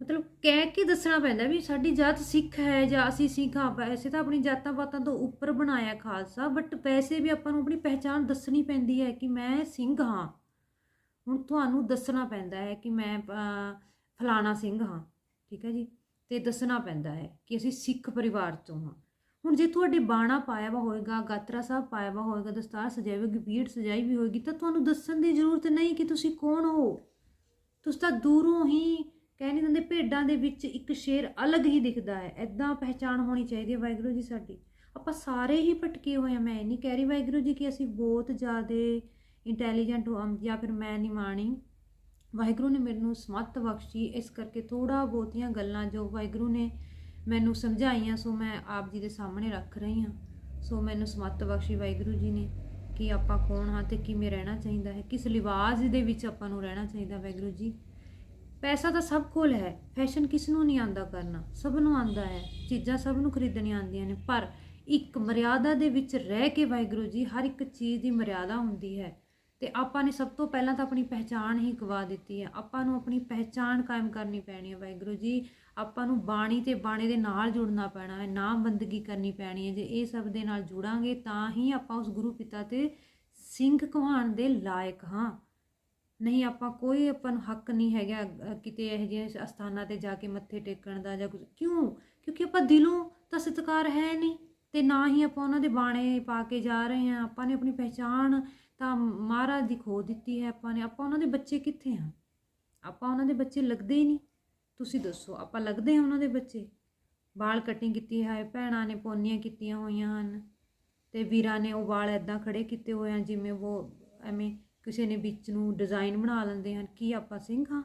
ਮਤਲਬ ਕਹਿ ਕੇ ਦੱਸਣਾ ਪੈਂਦਾ ਵੀ ਸਾਡੀ ਜਾਤ ਸਿੱਖ ਹੈ ਜਾਂ ਅਸੀਂ ਸਿੱਖ ਹਾਂ ਵੈਸੇ ਤਾਂ ਆਪਣੀ ਜਾਤਾਂ ਪਾਤਾਂ ਤੋਂ ਉੱਪਰ ਬਣਾਇਆ ਖਾਲਸਾ ਬਟ ਪੈਸੇ ਵੀ ਆਪਾਂ ਨੂੰ ਆਪਣੀ ਪਹਿਚਾਣ ਦੱਸਣੀ ਪੈਂਦੀ ਹੈ ਕਿ ਮੈਂ ਸਿੰਘ ਹਾਂ। ਹੁਣ ਤੁਹਾਨੂੰ ਦੱਸਣਾ ਪੈਂਦਾ ਹੈ ਕਿ ਮੈਂ ਫਲਾਣਾ ਸਿੰਘ ਹਾਂ, ਠੀਕ ਹੈ ਜੀ? ਤੇ ਦੱਸਣਾ ਪੈਂਦਾ ਹੈ ਕਿ ਅਸੀਂ ਸਿੱਖ ਪਰਿਵਾਰ ਤੋਂ ਹਾਂ। ਹੁਣ ਜੇ ਤੁਹਾਡੇ ਬਾਣਾ ਪਾਇਆ ਵਾ ਹੋਏਗਾ, ਗਾਤਰਾ ਸਾਹਿਬ ਪਾਇਆ ਵਾ ਹੋਏਗਾ, ਦਸਤਾਰ ਸਜਾਈ ਹੋਏਗੀ ਬੀੜ ਸਜਾਈ ਵੀ ਹੋਏਗੀ, ਤਾਂ ਤੁਹਾਨੂੰ ਦੱਸਣ ਦੀ ਜ਼ਰੂਰਤ ਨਹੀਂ ਕਿ ਤੁਸੀਂ ਕੌਣ ਹੋ? ਤੁਸੀਂ ਤਾਂ ਦੂਰੋਂ ਹੀ ਕਹਿ ਨਹੀਂ ਦਿੰਦੇ, ਭੇਡਾਂ ਦੇ ਵਿੱਚ ਇੱਕ ਸ਼ੇਰ ਅਲੱਗ ਹੀ ਦਿਖਦਾ ਹੈ। ਐਦਾਂ ਪਹਿਚਾਣ ਹੋਣੀ ਚਾਹੀਦੀ ਹੈ ਵਾਹਿਗੁਰੂ ਜੀ ਸਾਡੀ। ਆਪਾਂ ਸਾਰੇ ਹੀ ਭਟਕੇ ਹੋਏ ਆ ਮੈਂ ਇਹ ਨਹੀਂ ਕਹਿ ਰਹੀ ਵਾਹਿਗੁਰੂ ਜੀ ਕਿ ਅਸੀਂ ਬਹੁਤ ਜ਼ਿਆਦਾ ਇੰਟੈਲੀਜੈਂਟ ਹੋ ਜਾਂ ਫਿਰ ਮੈਂ ਨਹੀਂ ਮਾਣੀ। ਵਾਹਿਗੁਰੂ ਨੇ ਮੈਨੂੰ ਸਮੱਤ ਬਖਸ਼ੀ, ਇਸ ਕਰਕੇ ਥੋੜਾ ਬਹੁਤੀਆਂ ਗੱਲਾਂ ਜੋ ਵਾਹਿਗੁਰੂ ਨੇ ਮੈਨੂੰ ਸਮਝਾਈਆਂ, ਸੋ ਮੈਂ ਆਪ ਜੀ ਦੇ ਸਾਹਮਣੇ ਰੱਖ ਰਹੀ ਹਾਂ। ਸੋ ਮੈਨੂੰ ਸਮੱਤ ਬਖਸ਼ੀ ਵਾਹਿਗੁਰੂ ਜੀ ਨੇ ਕਿ ਆਪਾਂ ਕੌਣ ਹਾਂ ਤੇ ਕਿਵੇਂ ਰਹਿਣਾ ਚਾਹੀਦਾ ਹੈ, ਕਿਸ ਲਿਵਾਜ਼ ਦੇ ਵਿੱਚ ਆਪਾਂ ਨੂੰ ਰਹਿਣਾ ਚਾਹੀਦਾ ਵਾਹਿਗੁਰੂ ਜੀ। ਪੈਸਾ ਤਾਂ ਸਭ ਕੋਲ ਹੈ। ਫੈਸ਼ਨ ਕਿਸ ਨੂੰ ਨਹੀਂ ਆਂਦਾ ਕਰਨਾ। ਸਭ ਨੂੰ ਆਂਦਾ ਹੈ। ਚੀਜ਼ਾਂ ਸਭ ਨੂੰ ਖਰੀਦਣੀਆਂ ਆਉਂਦੀਆਂ ਨੇ। ਪਰ ਇੱਕ ਮਰਿਆਦਾ ਦੇ ਵਿੱਚ ਰਹਿ ਕੇ ਵਾਹਿਗੁਰੂ ਜੀ, ਹਰ ਇੱਕ ਚੀਜ਼ ਦੀ ਮਰਿਆਦਾ ਹੁੰਦੀ ਹੈ। ਤੇ ਆਪਾਂ ਨੇ ਸਭ ਤੋਂ ਪਹਿਲਾਂ ਤਾਂ ਆਪਣੀ ਪਹਿਚਾਣ ਹੀ ਗਵਾ ਦਿੱਤੀ ਹੈ। ਆਪਾਂ ਨੂੰ ਆਪਣੀ ਪਹਿਚਾਣ ਕਾਇਮ ਕਰਨੀ ਪੈਣੀ ਹੈ ਵਾਹਿਗੁਰੂ ਜੀ। ਆਪਾਂ ਨੂੰ ਬਾਣੀ ਤੇ ਬਾਣੇ ਦੇ ਨਾਲ ਜੁੜਨਾ ਪੈਣਾ ਹੈ। ਨਾਮ ਬੰਦਗੀ ਕਰਨੀ ਪੈਣੀ ਹੈ। ਜੇ ਇਹ ਸਭ ਦੇ ਨਾਲ ਜੁੜਾਂਗੇ ਤਾਂ ਹੀ ਆਪਾਂ ਉਸ ਗੁਰੂ ਪਿਤਾ ਤੇ ਸਿੰਘ ਕਹਾਣ ਦੇ ਲਾਇਕ ਹਾਂ। ਨਹੀਂ, ਆਪਾਂ ਕੋਈ ਆਪਾਂ ਨੂੰ ਹੱਕ ਨਹੀਂ ਹੈਗਾ ਕਿਤੇ ਇਹੋ ਜਿਹੇ ਅਸਥਾਨਾਂ ਤੇ ਜਾ ਕੇ ਮੱਥੇ ਟੇਕਣ ਦਾ ਜਾਂ ਕੁਝ ਕਿਉਂ? ਕਿਉਂਕਿ ਆਪਾਂ ਦਿਲੋਂ ਤਾਂ ਸਤਿਕਾਰ ਹੈ ਨਹੀਂ ਤੇ ਨਾ ਹੀ ਆਪਾਂ ਉਹਨਾਂ ਦੇ ਬਾਣੇ ਪਾ ਕੇ ਜਾ ਰਹੇ ਹਾਂ। ਆਪਾਂ ਨੇ ਆਪਣੀ ਪਹਿਚਾਣ ਤਾਂ ਮਹਾਰਾਜ ਦੀ ਖੋ ਦਿੱਤੀ ਹੈ ਆਪਾਂ ਨੇ। ਆਪਾਂ ਉਹਨਾਂ ਦੇ ਬੱਚੇ ਕਿੱਥੇ ਹਾਂ? ਆਪਾਂ ਉਹਨਾਂ ਦੇ ਬੱਚੇ ਲੱਗਦੇ ਹੀ ਨਹੀਂ। ਤੁਸੀਂ ਦੱਸੋ, ਆਪਾਂ ਲੱਗਦੇ ਹਾਂ ਉਹਨਾਂ ਦੇ ਬੱਚੇ? ਵਾਲ ਕਟਿੰਗ ਕੀਤੀ ਹੈ ਭੈਣਾਂ ਨੇ ਪੋਨੀਆਂ ਕੀਤੀਆਂ ਹੋਈਆਂ ਹਨ ਤੇ ਵੀਰਾਂ ਨੇ ਉਹ ਵਾਲ ਐਦਾਂ ਖੜੇ ਕੀਤੇ ਹੋਏ ਹਨ ਜਿਵੇਂ ਉਹ ਐਵੇਂ ਕਿਸੇ ਨੇ ਵਿੱਚ ਨੂੰ ਡਿਜ਼ਾਈਨ ਬਣਾ ਲੈਂਦੇ ਹਨ, ਕੀ ਆਪਾਂ ਸਿੰਘ? ਹਾਂ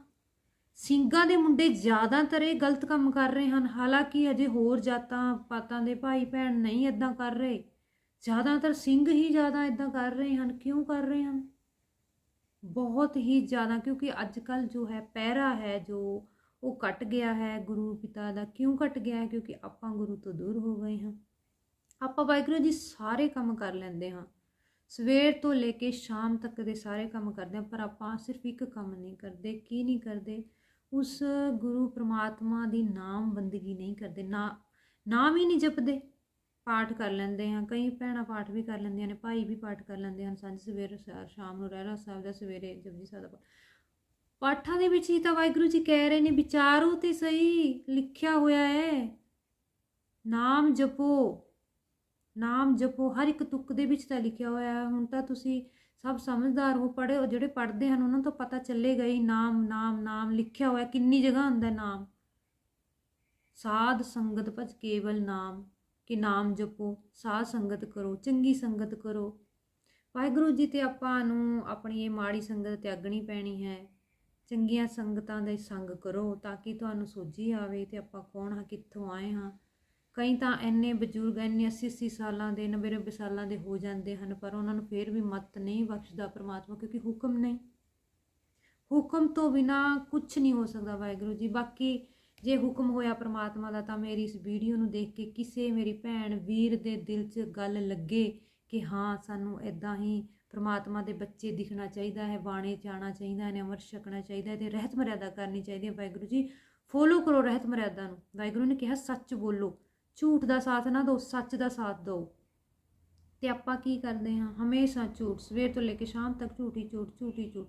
ਸਿੰਘਾਂ ਦੇ ਮੁੰਡੇ ਜ਼ਿਆਦਾਤਰ ਇਹ ਗਲਤ ਕੰਮ ਕਰ ਰਹੇ ਹਨ, ਹਾਲਾਂਕਿ ਅਜੇ ਹੋਰ ਜਾਤਾਂ ਪਾਤਾਂ ਦੇ ਭਾਈ ਭੈਣ ਨਹੀਂ ਇਦਾਂ ਕਰ ਰਹੇ। ਜ਼ਿਆਦਾਤਰ ਸਿੰਘ ਹੀ ਜ਼ਿਆਦਾ ਇਦਾਂ ਕਰ ਰਹੇ ਹਨ, ਕਿਉਂ ਕਰ ਰਹੇ ਹਨ? ਬਹੁਤ ਹੀ ਜ਼ਿਆਦਾ, ਕਿਉਂਕਿ ਅੱਜ ਕੱਲ ਜੋ ਹੈ, ਪਹਿਰਾ ਹੈ, ਜੋ ਉਹ ਕੱਟ ਗਿਆ ਹੈ ਗੁਰੂ ਪਿਤਾ ਦਾ, ਕਿਉਂ ਕੱਟ ਗਿਆ ਹੈ? ਕਿਉਂਕਿ ਆਪਾਂ ਗੁਰੂ ਤੋਂ ਦੂਰ ਹੋ ਗਏ ਹਾਂ। ਆਪਾਂ ਵਾਹਿਗੁਰੂ ਜੀ ਸਾਰੇ ਕੰਮ ਕਰ ਲੈਂਦੇ ਹਾਂ। ਸਵੇਰ ਤੋਂ ਲੈ ਕੇ ਸ਼ਾਮ ਤੱਕ ਦੇ ਸਾਰੇ ਕੰਮ ਕਰਦੇ ਹਾਂ, ਪਰ ਆਪਾਂ ਸਿਰਫ ਇੱਕ ਕੰਮ ਨਹੀਂ ਕਰਦੇ, ਕੀ ਨਹੀਂ ਕਰਦੇ, ਉਸ ਗੁਰੂ ਪ੍ਰਮਾਤਮਾ ਦੀ ਨਾਮ ਬੰਦਗੀ ਨਹੀਂ ਕਰਦੇ, ਨਾ, ਨਾਮ ਹੀ ਨਹੀਂ ਜਪਦੇ ਪਾਠ ਕਰ ਲੈਂਦੇ ਹਾਂ, ਕਈ ਭੈਣਾਂ ਪਾਠ ਵੀ ਕਰ ਲੈਂਦੀਆਂ ਨੇ, ਭਾਈ ਵੀ ਪਾਠ ਕਰ ਲੈਂਦੇ ਹਨ, ਸਾਂਝ ਸਵੇਰ, ਸਾ- ਸ਼ਾਮ ਨੂੰ ਰਹਿਰਾ ਸਾਹਿਬ ਦਾ, ਸਵੇਰੇ ਜਪਜੀ ਸਾਹਿਬ ਦਾ ਪਾਠ। ਪਾਠਾਂ ਦੇ ਵਿੱਚ ਹੀ ਤਾਂ ਵਾਹਿਗੁਰੂ ਜੀ ਕਹਿ ਰਹੇ ਨੇ, ਵਿਚਾਰੋ ਤੇ ਸਹੀ, ਲਿਖਿਆ ਹੋਇਆ ਹੈ, ਨਾਮ ਜਪੋ ਨਾਮ ਜਪੋ, ਹਰ ਇੱਕ ਤੁਕ ਦੇ ਵਿੱਚ ਤਾਂ ਲਿਖਿਆ ਹੋਇਆ ਹੈ। ਹੁਣ ਤਾਂ ਤੁਸੀਂ ਸਭ ਸਮਝਦਾਰ ਹੋ, ਪੜ੍ਹੇ ਹੋ, ਜਿਹੜੇ ਪੜ੍ਹਦੇ ਹਨ, ਉਹਨਾਂ ਤੋਂ ਪਤਾ ਚੱਲੇਗਾ ਹੀ, ਨਾਮ ਨਾਮ ਨਾਮ, ਲਿਖਿਆ ਹੋਇਆ, ਕਿੰਨੀ ਜਗ੍ਹਾ ਹੁੰਦਾ ਨਾਮ। ਸਾਧ ਸੰਗਤ ਭਜ ਕੇਵਲ ਨਾਮ, ਕਿ ਨਾਮ ਜਪੋ, ਸਾਧ ਸੰਗਤ ਕਰੋ, ਚੰਗੀ ਸੰਗਤ ਕਰੋ। ਵਾਹਿਗੁਰੂ ਜੀ ਤੇ ਆਪਾਂ ਨੂੰ ਆਪਣੀ ਇਹ ਮਾੜੀ ਸੰਗਤ ਤਿਆਗਣੀ ਪੈਣੀ ਹੈ। ਚੰਗੀਆਂ ਸੰਗਤਾਂ ਦੇ ਸੰਗ ਕਰੋ, ਤਾਂ ਕਿ ਤੁਹਾਨੂੰ ਸੋਝੀ ਆਵੇ ਤੇ ਆਪਾਂ ਕੌਣ ਹਾਂ, ਕਿੱਥੋਂ ਆਏ ਹਾਂ। ਕਈ ਤਾਂ ਇੰਨੇ ਬਜ਼ੁਰਗ, ਇੰਨੇ 80 80 ਸਾਲਾਂ ਦੇ 90 90 ਸਾਲਾਂ ਦੇ ਹੋ ਜਾਂਦੇ ਹਨ, ਪਰ ਉਹਨਾਂ ਨੂੰ ਫੇਰ ਵੀ ਮਤ ਨਹੀਂ ਬਖਸ਼ਦਾ ਪ੍ਰਮਾਤਮਾ ਕਿਉਂਕਿ ਹੁਕਮ ਨਹੀਂ। ਹੁਕਮ ਤੋਂ ਬਿਨਾ ਕੁਝ ਨਹੀਂ ਹੋ ਸਕਦਾ ਵਾਹਿਗੁਰੂ ਜੀ। ਬਾਕੀ ਜੇ ਹੁਕਮ ਹੋਇਆ ਪ੍ਰਮਾਤਮਾ ਦਾ ਤਾਂ ਮੇਰੀ ਇਸ ਵੀਡੀਓ ਨੂੰ ਦੇਖ ਕੇ ਕਿਸੇ ਮੇਰੀ ਭੈਣ ਵੀਰ ਦੇ ਦਿਲ 'ਚ ਗੱਲ ਲੱਗੇ ਕਿ ਹਾਂ, ਸਾਨੂੰ ਇਦਾਂ ਹੀ ਪ੍ਰਮਾਤਮਾ ਦੇ ਬੱਚੇ ਦਿਖਣਾ ਚਾਹੀਦਾ ਹੈ, ਬਾਣੇ ਜਾਣਾ ਚਾਹੀਦਾ ਹੈ ਅਮਰ ਛਕਣਾ ਚਾਹੀਦਾ ਹੈ ਤੇ ਰਹਿਤ ਮਰਿਆਦਾ ਕਰਨੀ ਚਾਹੀਦੀ ਹੈ ਵਾਹਿਗੁਰੂ ਜੀ। ਫੋਲੋ ਕਰੋ ਰਹਿਤ ਮਰਿਆਦਾ ਨੂੰ। ਵਾਹਿਗੁਰੂ ਨੇ ਕਿਹਾ, ਸੱਚ ਬੋਲੋ। ਝੂਠ ਦਾ ਸਾਥ ਨਾ ਦਿਓ, ਸੱਚ ਦਾ ਸਾਥ ਦਿਓ। ਤੇ ਆਪਾਂ ਕੀ ਕਰਦੇ ਹਾਂ? ਹਮੇਸ਼ਾ ਝੂਠ, ਸਵੇਰ ਤੋਂ ਲੈ ਕੇ ਸ਼ਾਮ ਤੱਕ ਝੂਠੀ ਝੂਠ ਝੂਠੀ ਝੂਠ।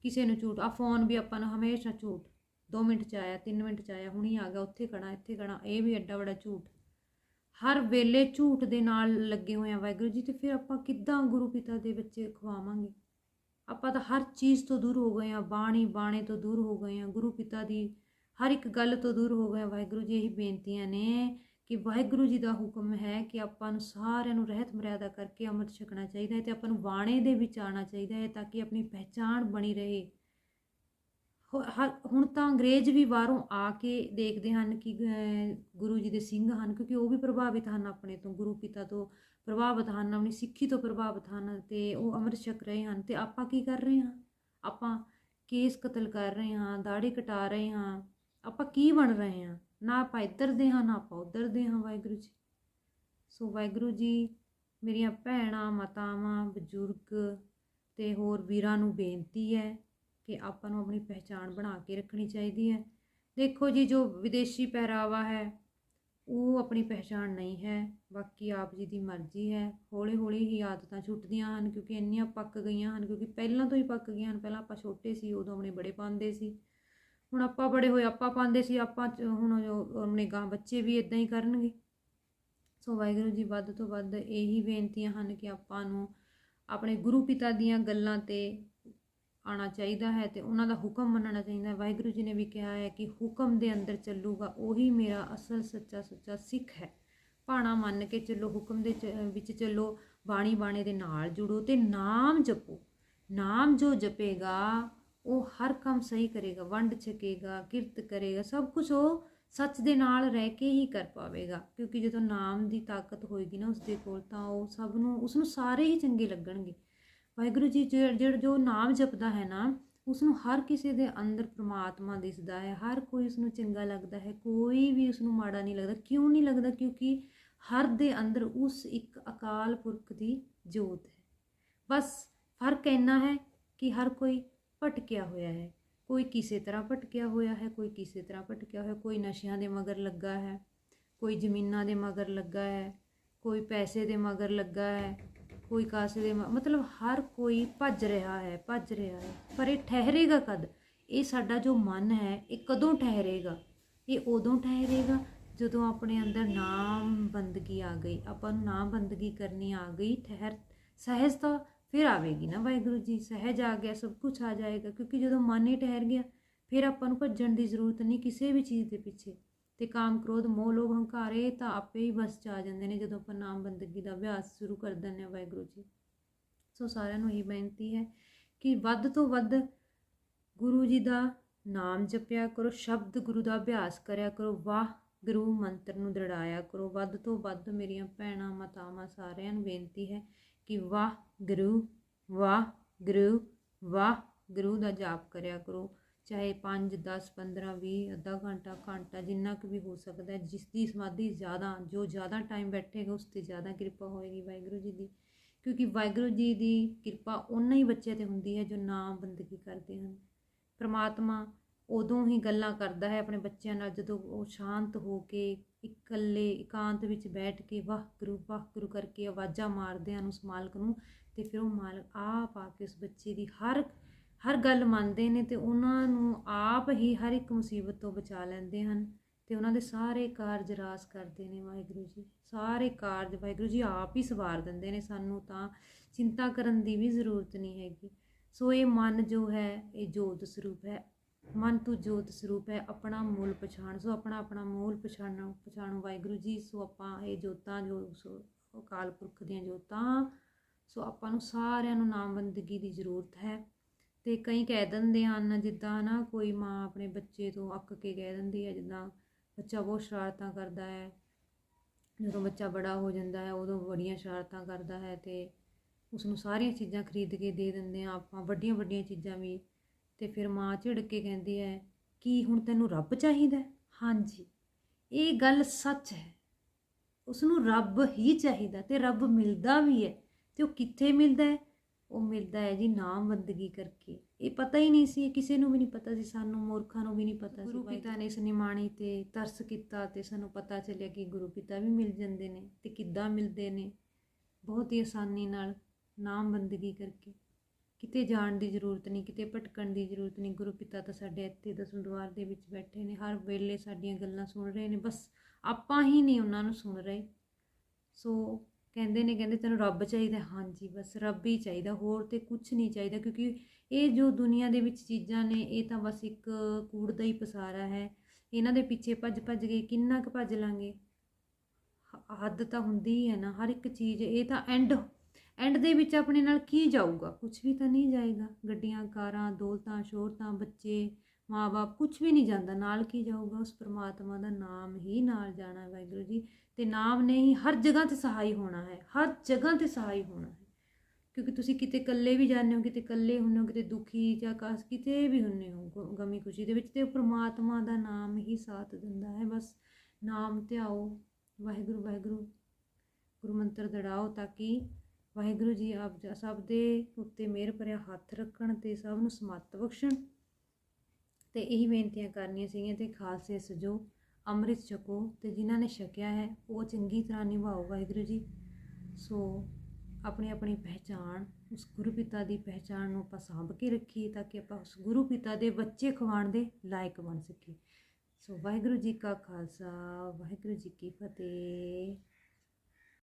ਕਿਸੇ ਨੂੰ ਝੂਠ ਆ ਫੋਨ ਵੀ ਆਪਾਂ ਨੂੰ ਹਮੇਸ਼ਾ ਝੂਠ। 2 ਮਿੰਟ ਚ ਆਇਆ 3 ਮਿੰਟ ਚ ਆਇਆ, ਹੁਣੀ ਆ ਗਿਆ, ਉੱਥੇ ਖੜਾ ਇੱਥੇ ਖੜਾ ਇਹ ਵੀ ਐਡਾ ਵੱਡਾ ਝੂਠ। ਹਰ ਵੇਲੇ ਝੂਠ ਦੇ ਨਾਲ ਲੱਗੇ ਹੋਏ ਆ ਵਾਹਿਗੁਰੂ ਜੀ, ਤੇ ਫਿਰ ਆਪਾਂ ਕਿੱਦਾਂ ਗੁਰੂ ਪਿਤਾ ਦੇ ਬੱਚੇ ਖਵਾਵਾਂਗੇ? ਆਪਾਂ ਤਾਂ ਹਰ ਚੀਜ਼ ਤੋਂ ਦੂਰ ਹੋ ਗਏ ਆ, ਬਾਣੀ, ਬਾਣੇ ਤੋਂ ਦੂਰ ਹੋ ਗਏ ਆ, ਗੁਰੂ ਪਿਤਾ ਦੀ ਹਰ ਇੱਕ ਗੱਲ ਤੋਂ ਦੂਰ ਹੋ ਗਏ ਆ ਵਾਹਿਗੁਰੂ ਜੀ, ਇਹੀ ਬੇਨਤੀਆਂ ਨੇ ਕਿ ਵਾਹਿਗੁਰੂ ਜੀ ਦਾ ਹੁਕਮ ਹੈ ਕਿ ਆਪਾਂ ਨੂੰ ਸਾਰਿਆਂ ਨੂੰ ਰਹਿਤ ਮਰਿਆਦਾ ਕਰਕੇ ਅੰਮ੍ਰਿਤ ਛਕਣਾ ਚਾਹੀਦਾ ਹੈ ਤੇ ਆਪਾਂ ਨੂੰ ਬਾਣੇ ਦੇ ਵਿੱਚ ਆਉਣਾ ਚਾਹੀਦਾ ਹੈ ਤਾਂ ਕਿ ਆਪਣੀ ਪਹਿਚਾਣ ਬਣੀ ਰਹੇ। ਹੋ- ਹਰ- ਹੁਣ ਤਾਂ ਅੰਗਰੇਜ਼ ਵੀ ਬਾਹਰੋਂ ਆ ਕੇ ਦੇਖਦੇ ਹਨ ਕਿ ਗੁਰੂ ਜੀ ਦੇ ਸਿੰਘ ਹਨ ਕਿਉਂਕਿ ਉਹ ਵੀ ਪ੍ਰਭਾਵਿਤ ਹਨ ਆਪਣੇ ਤੋਂ, ਗੁਰੂ ਪਿਤਾ ਤੋਂ ਪ੍ਰਭਾਵਿਤ ਹਨ, ਆਪਣੀ ਸਿੱਖੀ ਤੋਂ ਪ੍ਰਭਾਵਿਤ ਹਨ ਤੇ ਉਹ ਅੰਮ੍ਰਿਤ ਛਕ ਰਹੇ ਹਨ। ਤੇ ਆਪਾਂ ਕੀ ਕਰ ਰਹੇ ਹਾਂ? ਆਪਾਂ ਕੇਸ ਕਤਲ ਕਰ ਰਹੇ ਹਾਂ ਦਾੜੀ ਕਟਾ ਰਹੇ ਹਾਂ। ਆਪਾਂ ਕੀ ਬਣ ਰਹੇ ਹਾਂ? ਨਾ ਆਪਾਂ ਇੱਧਰ ਦੇ ਹਾਂ, ਨਾ ਆਪਾਂ ਉੱਧਰ ਦੇ ਹਾਂ ਵਾਹਿਗੁਰੂ ਜੀ। ਸੋ ਵਾਹਿਗੁਰੂ ਜੀ, ਮੇਰੀਆਂ ਭੈਣਾਂ, ਮਾਤਾਵਾਂ, ਬਜ਼ੁਰਗ ਤੇ ਹੋਰ ਵੀਰਾਂ ਨੂੰ ਬੇਨਤੀ ਹੈ ਕਿ ਆਪਾਂ ਨੂੰ ਆਪਣੀ ਪਹਿਚਾਣ ਬਣਾ ਕੇ ਰੱਖਣੀ ਚਾਹੀਦੀ ਹੈ। ਦੇਖੋ ਜੀ, ਜੋ ਵਿਦੇਸ਼ੀ ਪਹਿਰਾਵਾ ਹੈ, ਉਹ ਆਪਣੀ ਪਹਿਚਾਣ ਨਹੀਂ ਹੈ। ਬਾਕੀ ਆਪ ਜੀ ਦੀ ਮਰਜ਼ੀ ਹੈ। ਹੌਲੀ ਹੌਲੀ ਹੀ ਆਦਤਾਂ ਛੁੱਟਦੀਆਂ ਹਨ, ਕਿਉਂਕਿ ਇੰਨੀਆਂ ਪੱਕ ਗਈਆਂ ਹਨ, ਕਿਉਂਕਿ ਪਹਿਲਾਂ ਤੋਂ ਹੀ ਪੱਕ ਗਈਆਂ ਹਨ। ਪਹਿਲਾਂ ਆਪਾਂ ਛੋਟੇ ਸੀ, ਉਦੋਂ ਆਪਣੇ ਬੜੇ ਪਾਉਂਦੇ ਸੀ। ਹੁਣ ਆਪਾਂ ਬੜੇ ਹੋਏ, ਆਪਾਂ ਪਾਉਂਦੇ ਸੀ, ਆਪਾਂ ਹੁਣ ਜੋ ਆਪਣੇ ਗਾਂ ਬੱਚੇ ਵੀ ਇਦਾਂ ਹੀ ਕਰਨਗੇ। ਸੋ ਵਾਹਿਗੁਰੂ ਜੀ, ਵੱਧ ਤੋਂ ਵੱਧ ਇਹੀ ਬੇਨਤੀਆਂ ਹਨ ਕਿ ਆਪਾਂ ਨੂੰ ਆਪਣੇ ਗੁਰੂ ਪਿਤਾ ਦੀਆਂ ਗੱਲਾਂ ਤੇ ਆਉਣਾ ਚਾਹੀਦਾ ਹੈ ਤੇ ਉਹਨਾਂ ਦਾ ਹੁਕਮ ਮੰਨਣਾ ਚਾਹੀਦਾ ਵਾਹਿਗੁਰੂ ਜੀ ਨੇ ਵੀ ਕਿਹਾ ਹੈ ਕਿ ਹੁਕਮ ਦੇ ਅੰਦਰ ਚੱਲੂਗਾ, ਉਹੀ ਮੇਰਾ ਅਸਲ ਸੱਚਾ ਸੁੱਚਾ ਸਿੱਖ ਹੈ। ਭਾਣਾ ਮੰਨ ਕੇ ਚੱਲੋ, ਹੁਕਮ ਦੇ ਚ- ਵਿੱਚ ਚੱਲੋ, ਬਾਣੀ ਬਾਣੇ ਦੇ ਨਾਲ ਜੁੜੋ ਤੇ ਨਾਮ ਜਪੋ। ਨਾਮ ਜੋ ਜਪੇਗਾ ਉਹ ਹਰ ਕੰਮ ਸਹੀ ਕਰੇਗਾ, ਵੰਡ ਛਕੇਗਾ, ਕਿਰਤ ਕਰੇਗਾ, ਸਭ ਕੁਝ ਉਹ ਸੱਚ ਦੇ ਨਾਲ ਰਹਿ ਕੇ ਹੀ ਕਰ ਪਾਵੇਗਾ। ਕਿਉਂਕਿ ਜਦੋਂ ਨਾਮ ਦੀ ਤਾਕਤ ਹੋਏਗੀ ਨਾ ਉਸ ਦੇ ਕੋਲ, ਤਾਂ ਉਹ ਸਭ ਨੂੰ ਉਸ ਨੂੰ ਸਾਰੇ ਹੀ ਚੰਗੇ ਲੱਗਣਗੇ। ਵਾਹਿਗੁਰੂ ਜੀ ਜਿਹੜਾ ਜੋ ਨਾਮ ਜਪਦਾ ਹੈ ਨਾ ਉਸ ਨੂੰ ਹਰ ਕਿਸੇ ਦੇ ਅੰਦਰ ਪ੍ਰਮਾਤਮਾ ਦਿਸਦਾ ਹੈ। ਹਰ ਕੋਈ ਉਸ ਨੂੰ ਚੰਗਾ ਲੱਗਦਾ ਹੈ। ਕੋਈ ਵੀ ਉਸ ਨੂੰ ਮਾੜਾ ਨਹੀਂ ਲੱਗਦਾ। ਕਿਉਂ ਨਹੀਂ ਲੱਗਦਾ? ਕਿਉਂਕਿ ਹਰ ਦੇ ਅੰਦਰ ਉਸ ਇੱਕ ਅਕਾਲ ਪੁਰਖ ਦੀ ਜੋਤ ਹੈ। ਬਸ ਫ਼ਰਕ ਇੰਨਾ ਹੈ ਕਿ ਹਰ ਕੋਈ ਭਟਕਿਆ ਹੋਇਆ ਹੈ। ਕੋਈ ਕਿਸੇ ਤਰ੍ਹਾਂ ਭਟਕਿਆ ਹੋਇਆ ਹੈ, ਕੋਈ ਕਿਸੇ ਤਰ੍ਹਾਂ ਭਟਕਿਆ ਹੋਇਆ, ਕੋਈ ਨਸ਼ਿਆਂ ਦੇ ਮਗਰ ਲੱਗਾ ਹੈ, ਕੋਈ ਜ਼ਮੀਨਾਂ ਦੇ ਮਗਰ ਲੱਗਾ ਹੈ, ਕੋਈ ਪੈਸੇ ਦੇ ਮਗਰ ਲੱਗਾ ਹੈ, ਕੋਈ ਕਾਸੇ ਦੇ ਮ- ਮਤਲਬ ਹਰ ਕੋਈ ਭੱਜ ਰਿਹਾ ਹੈ, ਭੱਜ ਰਿਹਾ ਹੈ। ਪਰ ਇਹ ਠਹਿਰੇਗਾ ਕਦ? ਇਹ ਸਾਡਾ ਜੋ ਮਨ ਹੈ, ਇਹ ਕਦੋਂ ਠਹਿਰੇਗਾ? ਇਹ ਉਦੋਂ ਠਹਿਰੇਗਾ ਜਦੋਂ ਆਪਣੇ ਅੰਦਰ ਨਾਮ ਬੰਦਗੀ ਆ ਗਈ। ਆਪਾਂ ਨੂੰ ਨਾਮ ਬੰਦਗੀ ਕਰਨੀ ਆ ਗਈ। ਠਹਿਰ, ਸਹਿਜਤਾ ਫਿਰ ਆਵੇਗੀ ਨਾ ਵਾਹਿਗੁਰੂ ਜੀ, ਸਹਿਜ ਆ ਗਿਆ, ਸਭ ਕੁਝ ਆ ਜਾਏਗਾ, ਕਿਉਂਕਿ ਜਦੋਂ ਮਨ ਹੀ ਠਹਿਰ ਗਿਆ, ਫਿਰ ਆਪਾਂ ਨੂੰ ਭੱਜਣ ਦੀ ਜ਼ਰੂਰਤ ਨਹੀਂ ਕਿਸੇ ਵੀ ਚੀਜ਼ ਦੇ ਪਿੱਛੇ। ਤੇ ਕਾਮ, ਕ੍ਰੋਧ, ਮੋਹ, ਲੋਭ, ਹੰਕਾਰ ਇਹ ਤਾਂ ਆਪੇ ਹੀ ਬਸ ਚ ਆ ਜਾਂਦੇ ਨੇ ਜਦੋਂ ਆਪਾਂ ਨਾਮ ਬੰਦਗੀ ਦਾ ਅਭਿਆਸ ਸ਼ੁਰੂ ਕਰ ਦਿੰਦੇ ਹਾਂ ਵਾਹਿਗੁਰੂ ਜੀ। ਸੋ ਸਾਰਿਆਂ ਨੂੰ ਇਹ ਬੇਨਤੀ ਹੈ ਕਿ ਵੱਧ ਤੋਂ ਵੱਧ ਗੁਰੂ ਜੀ ਦਾ ਨਾਮ ਜਪਿਆ ਕਰੋ, ਸ਼ਬਦ ਗੁਰੂ ਦਾ ਅਭਿਆਸ ਕਰਿਆ ਕਰੋ ਵਾਹ ਗੁਰੂ ਮੰਤਰ ਨੂੰ ਦ੍ਰਿੜਾਇਆ ਕਰੋ। ਵੱਧ ਤੋਂ ਵੱਧ ਮੇਰੀਆਂ ਭੈਣਾਂ, ਮਾਤਾਵਾਂ ਸਾਰਿਆਂ ਨੂੰ ਬੇਨਤੀ ਹੈ ਕਿ ਵਾਹ ਗੁਰੂ ਵਾਹ ਗੁਰੂ ਵਾਹ ਗੁਰੂ ਦਾ ਜਾਪ ਕਰਿਆ ਕਰੋ। ਚਾਹੇ 5 10 15 20 ਅੱਧਾ ਘੰਟਾ ਘੰਟਾ, ਜਿੰਨਾ ਕੁ ਵੀ ਹੋ ਸਕਦਾ, ਜਿਸ ਦੀ ਸਮਾਧੀ ਜ਼ਿਆਦਾ, ਜੋ ਜ਼ਿਆਦਾ ਟਾਈਮ ਬੈਠੇਗਾ ਉਸ ਤੇ ਜ਼ਿਆਦਾ ਕਿਰਪਾ ਹੋਏਗੀ ਵਾਹਿਗੁਰੂ ਜੀ ਦੀ। ਕਿਉਂਕਿ ਵਾਹਿਗੁਰੂ ਜੀ ਦੀ ਕਿਰਪਾ ਉਹਨਾਂ ਹੀ ਬੱਚਿਆਂ ਤੇ ਹੁੰਦੀ ਹੈ ਜੋ ਨਾਮ ਬੰਦਗੀ ਕਰਦੇ ਹਨ। ਪ੍ਰਮਾਤਮਾ ਉਦੋਂ ਹੀ ਗੱਲਾਂ ਕਰਦਾ ਹੈ ਆਪਣੇ ਬੱਚਿਆਂ ਨਾਲ, ਜਦੋਂ ਉਹ ਸ਼ਾਂਤ ਹੋ ਕੇ ਇਕੱਲੇ ਇਕਾਂਤ ਵਿੱਚ ਬੈਠ ਕੇ ਵਾਹ ਗੁਰੂ ਵਾਹ ਗੁਰੂ ਕਰਕੇ ਆਵਾਜ਼ਾਂ ਮਾਰਦੇ ਹਨ ਉਸ ਮਾਲਕ ਨੂੰ ਤੇ ਫਿਰ ਉਹ ਮਾਲਕ ਆਪ ਆ ਕੇ ਉਸ ਬੱਚੇ ਦੀ ਹਰ ਹਰ ਗੱਲ ਮੰਨਦੇ ਨੇ ਤੇ ਉਹਨਾਂ ਨੂੰ ਆਪ ਹੀ ਹਰ ਇੱਕ ਮੁਸੀਬਤ ਤੋਂ ਬਚਾ ਲੈਂਦੇ ਹਨ ਤੇ ਉਹਨਾਂ ਦੇ ਸਾਰੇ ਕਾਰਜ ਰਾਸ ਕਰਦੇ ਨੇ ਵਾਹਿਗੁਰੂ ਜੀ। ਸਾਰੇ ਕਾਰਜ ਵਾਹਿਗੁਰੂ ਜੀ ਆਪ ਹੀ ਸਵਾਰ ਦਿੰਦੇ ਨੇ, ਸਾਨੂੰ ਤਾਂ ਚਿੰਤਾ ਕਰਨ ਦੀ ਵੀ ਜ਼ਰੂਰਤ ਨਹੀਂ ਹੈਗੀ। ਸੋ ਇਹ ਮਨ ਜੋ ਹੈ, ਇਹ ਜੋਤ ਸਰੂਪ ਹੈ ਮਨ ਤੂੰ ਜੋਤ ਸਰੂਪ ਹੈ, ਆਪਣਾ ਮੂਲ ਪਛਾਣ, ਸੋ ਆਪਣਾ ਆਪਣਾ ਮੂਲ ਪਛਾਣੋ ਪਛਾਣੋ ਵਾਹਿਗੁਰੂ ਜੀ, ਸੋ ਆਪਾਂ ਇਹ ਜੋਤਾਂ ਜੋ ਸੋ ਅਕਾਲ ਪੁਰਖ ਦੀਆਂ ਜੋਤਾਂ, ਸੋ ਆਪਾਂ ਨੂੰ ਸਾਰਿਆਂ ਨੂੰ ਨਾਮ ਬੰਦਗੀ ਦੀ ਜ਼ਰੂਰਤ ਹੈ। ਤੇ ਕਈ ਕਹਿ ਦਿੰਦੇ ਹਨ, ਜਿੱਦਾਂ ਨਾ ਕੋਈ ਮਾਂ ਆਪਣੇ ਬੱਚੇ ਤੋਂ ਅੱਕ ਕੇ ਕਹਿ ਦਿੰਦੀ ਹੈ, ਜਿੱਦਾਂ ਬੱਚਾ ਬਹੁਤ ਸ਼ਰਾਰਤਾਂ ਕਰਦਾ ਹੈ, ਜਦੋਂ ਬੱਚਾ ਬੜਾ ਹੋ ਜਾਂਦਾ ਹੈ, ਉਦੋਂ ਬੜੀਆਂ ਸ਼ਰਾਰਤਾਂ ਕਰਦਾ ਹੈ ਤੇ ਉਸ ਨੂੰ ਸਾਰੀਆਂ ਚੀਜ਼ਾਂ ਖਰੀਦ ਕੇ ਦੇ ਦਿੰਦੇ ਆ ਆਪਾਂ ਵੱਡੀਆਂ ਵੱਡੀਆਂ ਚੀਜ਼ਾਂ ਵੀ ਤੇ ਫਿਰ ਮਾਂ ਝਿੜਕ ਕੇ ਕਹਿੰਦੀ ਹੈ ਕੀ ਹੁਣ ਤੈਨੂੰ ਰੱਬ ਚਾਹੀਦਾ ਹੈ?" ਹਾਂਜੀ ਇਹ ਗੱਲ ਸੱਚ ਹੈ। ਉਸ ਨੂੰ ਰੱਬ ਹੀ ਚਾਹੀਦਾ ਤੇ ਰੱਬ ਮਿਲਦਾ ਵੀ ਹੈ। ਤੇ ਉਹ ਕਿੱਥੇ ਮਿਲਦਾ ਹੈ? ਉਹ ਮਿਲਦਾ ਹੈ ਜੀ ਨਾਮ ਬੰਦਗੀ ਕਰਕੇ। ਇਹ ਪਤਾ ਹੀ ਨਹੀਂ ਸੀ ਕਿਸੇ ਨੂੰ ਵੀ ਨਹੀਂ ਪਤਾ ਸੀ ਸਾਨੂੰ ਮੂਰਖਾਂ ਨੂੰ ਵੀ ਨਹੀਂ ਪਤਾ ਸੀ ਗੁਰੂ ਪਿਤਾ ਨੇ ਇਸ ਨਿਮਾਣੀ ਤੇ ਤਰਸ ਕੀਤਾ ਤੇ ਸਾਨੂੰ ਪਤਾ ਚੱਲਿਆ ਕਿ ਗੁਰੂ ਪਿਤਾ ਵੀ ਮਿਲ ਜਾਂਦੇ ਨੇ ਤੇ ਕਿੱਦਾਂ ਮਿਲਦੇ ਨੇ। ਬਹੁਤ ਹੀ ਆਸਾਨੀ ਨਾਲ ਨਾਮ ਬੰਦਗੀ ਕਰਕੇ। ਕਿਤੇ ਜਾਣ ਦੀ ਜ਼ਰੂਰਤ ਨਹੀਂ, ਕਿਤੇ ਭਟਕਣ ਦੀ ਜ਼ਰੂਰਤ ਨਹੀਂ। ਗੁਰੂ ਪਿਤਾ ਤਾਂ ਸਾਡੇ ਇੱਥੇ ਦਸਮ ਦੁਆਰ ਦੇ ਵਿੱਚ ਬੈਠੇ ਨੇ, ਹਰ ਵੇਲੇ ਸਾਡੀਆਂ ਗੱਲਾਂ ਸੁਣ ਰਹੇ ਨੇ। ਬਸ ਆਪਾਂ ਹੀ ਨਹੀਂ ਉਹਨਾਂ ਨੂੰ ਸੁਣ ਰਹੇ। ਸੋ ਕਹਿੰਦੇ ਨੇ, ਕਹਿੰਦੇ ਤੈਨੂੰ ਰੱਬ ਚਾਹੀਦਾ। ਹਾਂਜੀ, ਬਸ ਰੱਬ ਹੀ ਚਾਹੀਦਾ, ਹੋਰ ਤੇ ਕੁਝ ਨਹੀਂ ਚਾਹੀਦਾ, ਕਿਉਂਕਿ ਇਹ ਜੋ ਦੁਨੀਆ ਦੇ ਵਿੱਚ ਚੀਜ਼ਾਂ ਨੇ, ਇਹ ਤਾਂ ਬਸ ਇੱਕ ਕੂੜ ਦਾ ਹੀ ਪਸਾਰਾ ਹੈ। ਇਹਨਾਂ ਦੇ ਪਿੱਛੇ ਭੱਜ ਭੱਜ ਗਏ ਕਿੰਨਾ ਕੁ ਭੱਜ ਲਾਂਗੇ। ਹੱਦ ਤਾਂ ਹੁੰਦੀ ਹੀ ਹੈ ਨਾ, ਹਰ ਇੱਕ ਚੀਜ਼, ਇਹ ਤਾਂ ਐਂਡ ਐਂਡ ਦੇ ਵਿੱਚ ਆਪਣੇ ਨਾਲ ਕੀ ਜਾਊਗਾ? ਕੁਝ ਵੀ ਤਾਂ ਨਹੀਂ ਜਾਏਗਾ। ਗੱਡੀਆਂ, ਕਾਰਾਂ, ਦੌਲਤਾਂ, ਸ਼ੋਹਰਤਾਂ, ਬੱਚੇ ਮਾਪੇ ਕੁਝ ਵੀ ਨਹੀਂ ਜਾਂਦਾ। ਨਾਲ ਕੀ ਜਾਊਗਾ? ਉਸ ਪ੍ਰਮਾਤਮਾ ਦਾ ਨਾਮ ਹੀ ਨਾਲ ਜਾਣਾ ਵਾਹਿਗੁਰੂ ਜੀ। ਤੇ ਨਾਮ ਨੇ ਹੀ ਹਰ ਜਗ੍ਹਾ ਤੇ ਸਹਾਈ ਹੋਣਾ ਹੈ। ਹਰ ਜਗ੍ਹਾ ਤੇ ਸਹਾਈ ਹੋਣਾ ਹੈ। ਕਿਉਂਕਿ ਤੁਸੀਂ ਕਿਤੇ ਇਕੱਲੇ ਵੀ ਜਾਂਦੇ ਹੋ, ਕਿਤੇ ਇਕੱਲੇ ਹੁੰਦੇ ਹੋ, ਕਿਤੇ ਦੁਖੀ ਜਾਂ ਕਾਸ ਕਿਤੇ ਵੀ ਹੁੰਦੇ ਹੋ, ਗ- ਗਮੀ ਖੁਸ਼ੀ ਦੇ ਵਿੱਚ ਤੇ ਉਹ ਪ੍ਰਮਾਤਮਾ ਦਾ ਨਾਮ ਹੀ ਸਾਥ ਦਿੰਦਾ ਹੈ। ਬਸ ਨਾਮ ਧਿਆਓ। ਵਾਹਿਗੁਰੂ ਵਾਹਿਗੁਰੂ। ਗੁਰੂ ਮੰਤਰ ਦੜਾਓ ਤਾਂ ਕਿ ਵਾਹਿਗੁਰੂ ਜੀ, ਆਪ ਜ- ਸਭ ਦੇ ਉੱਤੇ ਮਿਹਰ ਭਰਿਆ ਹੱਥ ਰੱਖਣ ਤੇ ਸਭ ਨੂੰ ਸਮੱਤ ਬਖਸ਼ਣ। ਤੇ ਇਹੀ ਬੇਨਤੀਆਂ ਕਰਨੀਆਂ ਸੀਗੀਆਂ ਤੇ ਖਾਲਸੇ ਸਜੋ, ਅੰਮ੍ਰਿਤ ਛਕੋ ਤੇ ਜਿਨ੍ਹਾਂ ਨੇ ਛਕਿਆ ਹੈ, ਉਹ ਚੰਗੀ ਤਰ੍ਹਾਂ ਨਿਭਾਓ ਵਾਹਿਗੁਰੂ ਜੀ। ਸੋ ਆਪਣੀ ਆਪਣੀ ਪਹਿਚਾਣ, ਉਸ ਗੁਰੂ ਪਿਤਾ ਦੀ ਪਹਿਚਾਣ ਨੂੰ ਆਪਾਂ ਸਾਂਭ ਕੇ ਰੱਖੀਏ ਤਾਂ ਕਿ ਆਪਾਂ ਉਸ ਗੁਰੂ ਪਿਤਾ ਦੇ ਬੱਚੇ ਖਵਾਉਣ ਦੇ ਲਾਇਕ ਬਣ ਸਕੀਏ। ਸੋ ਵਾਹਿਗੁਰੂ ਜੀ ਕਾ ਖਾਲਸਾ, ਵਾਹਿਗੁਰੂ ਜੀ ਕੀ ਫਤਿਹ।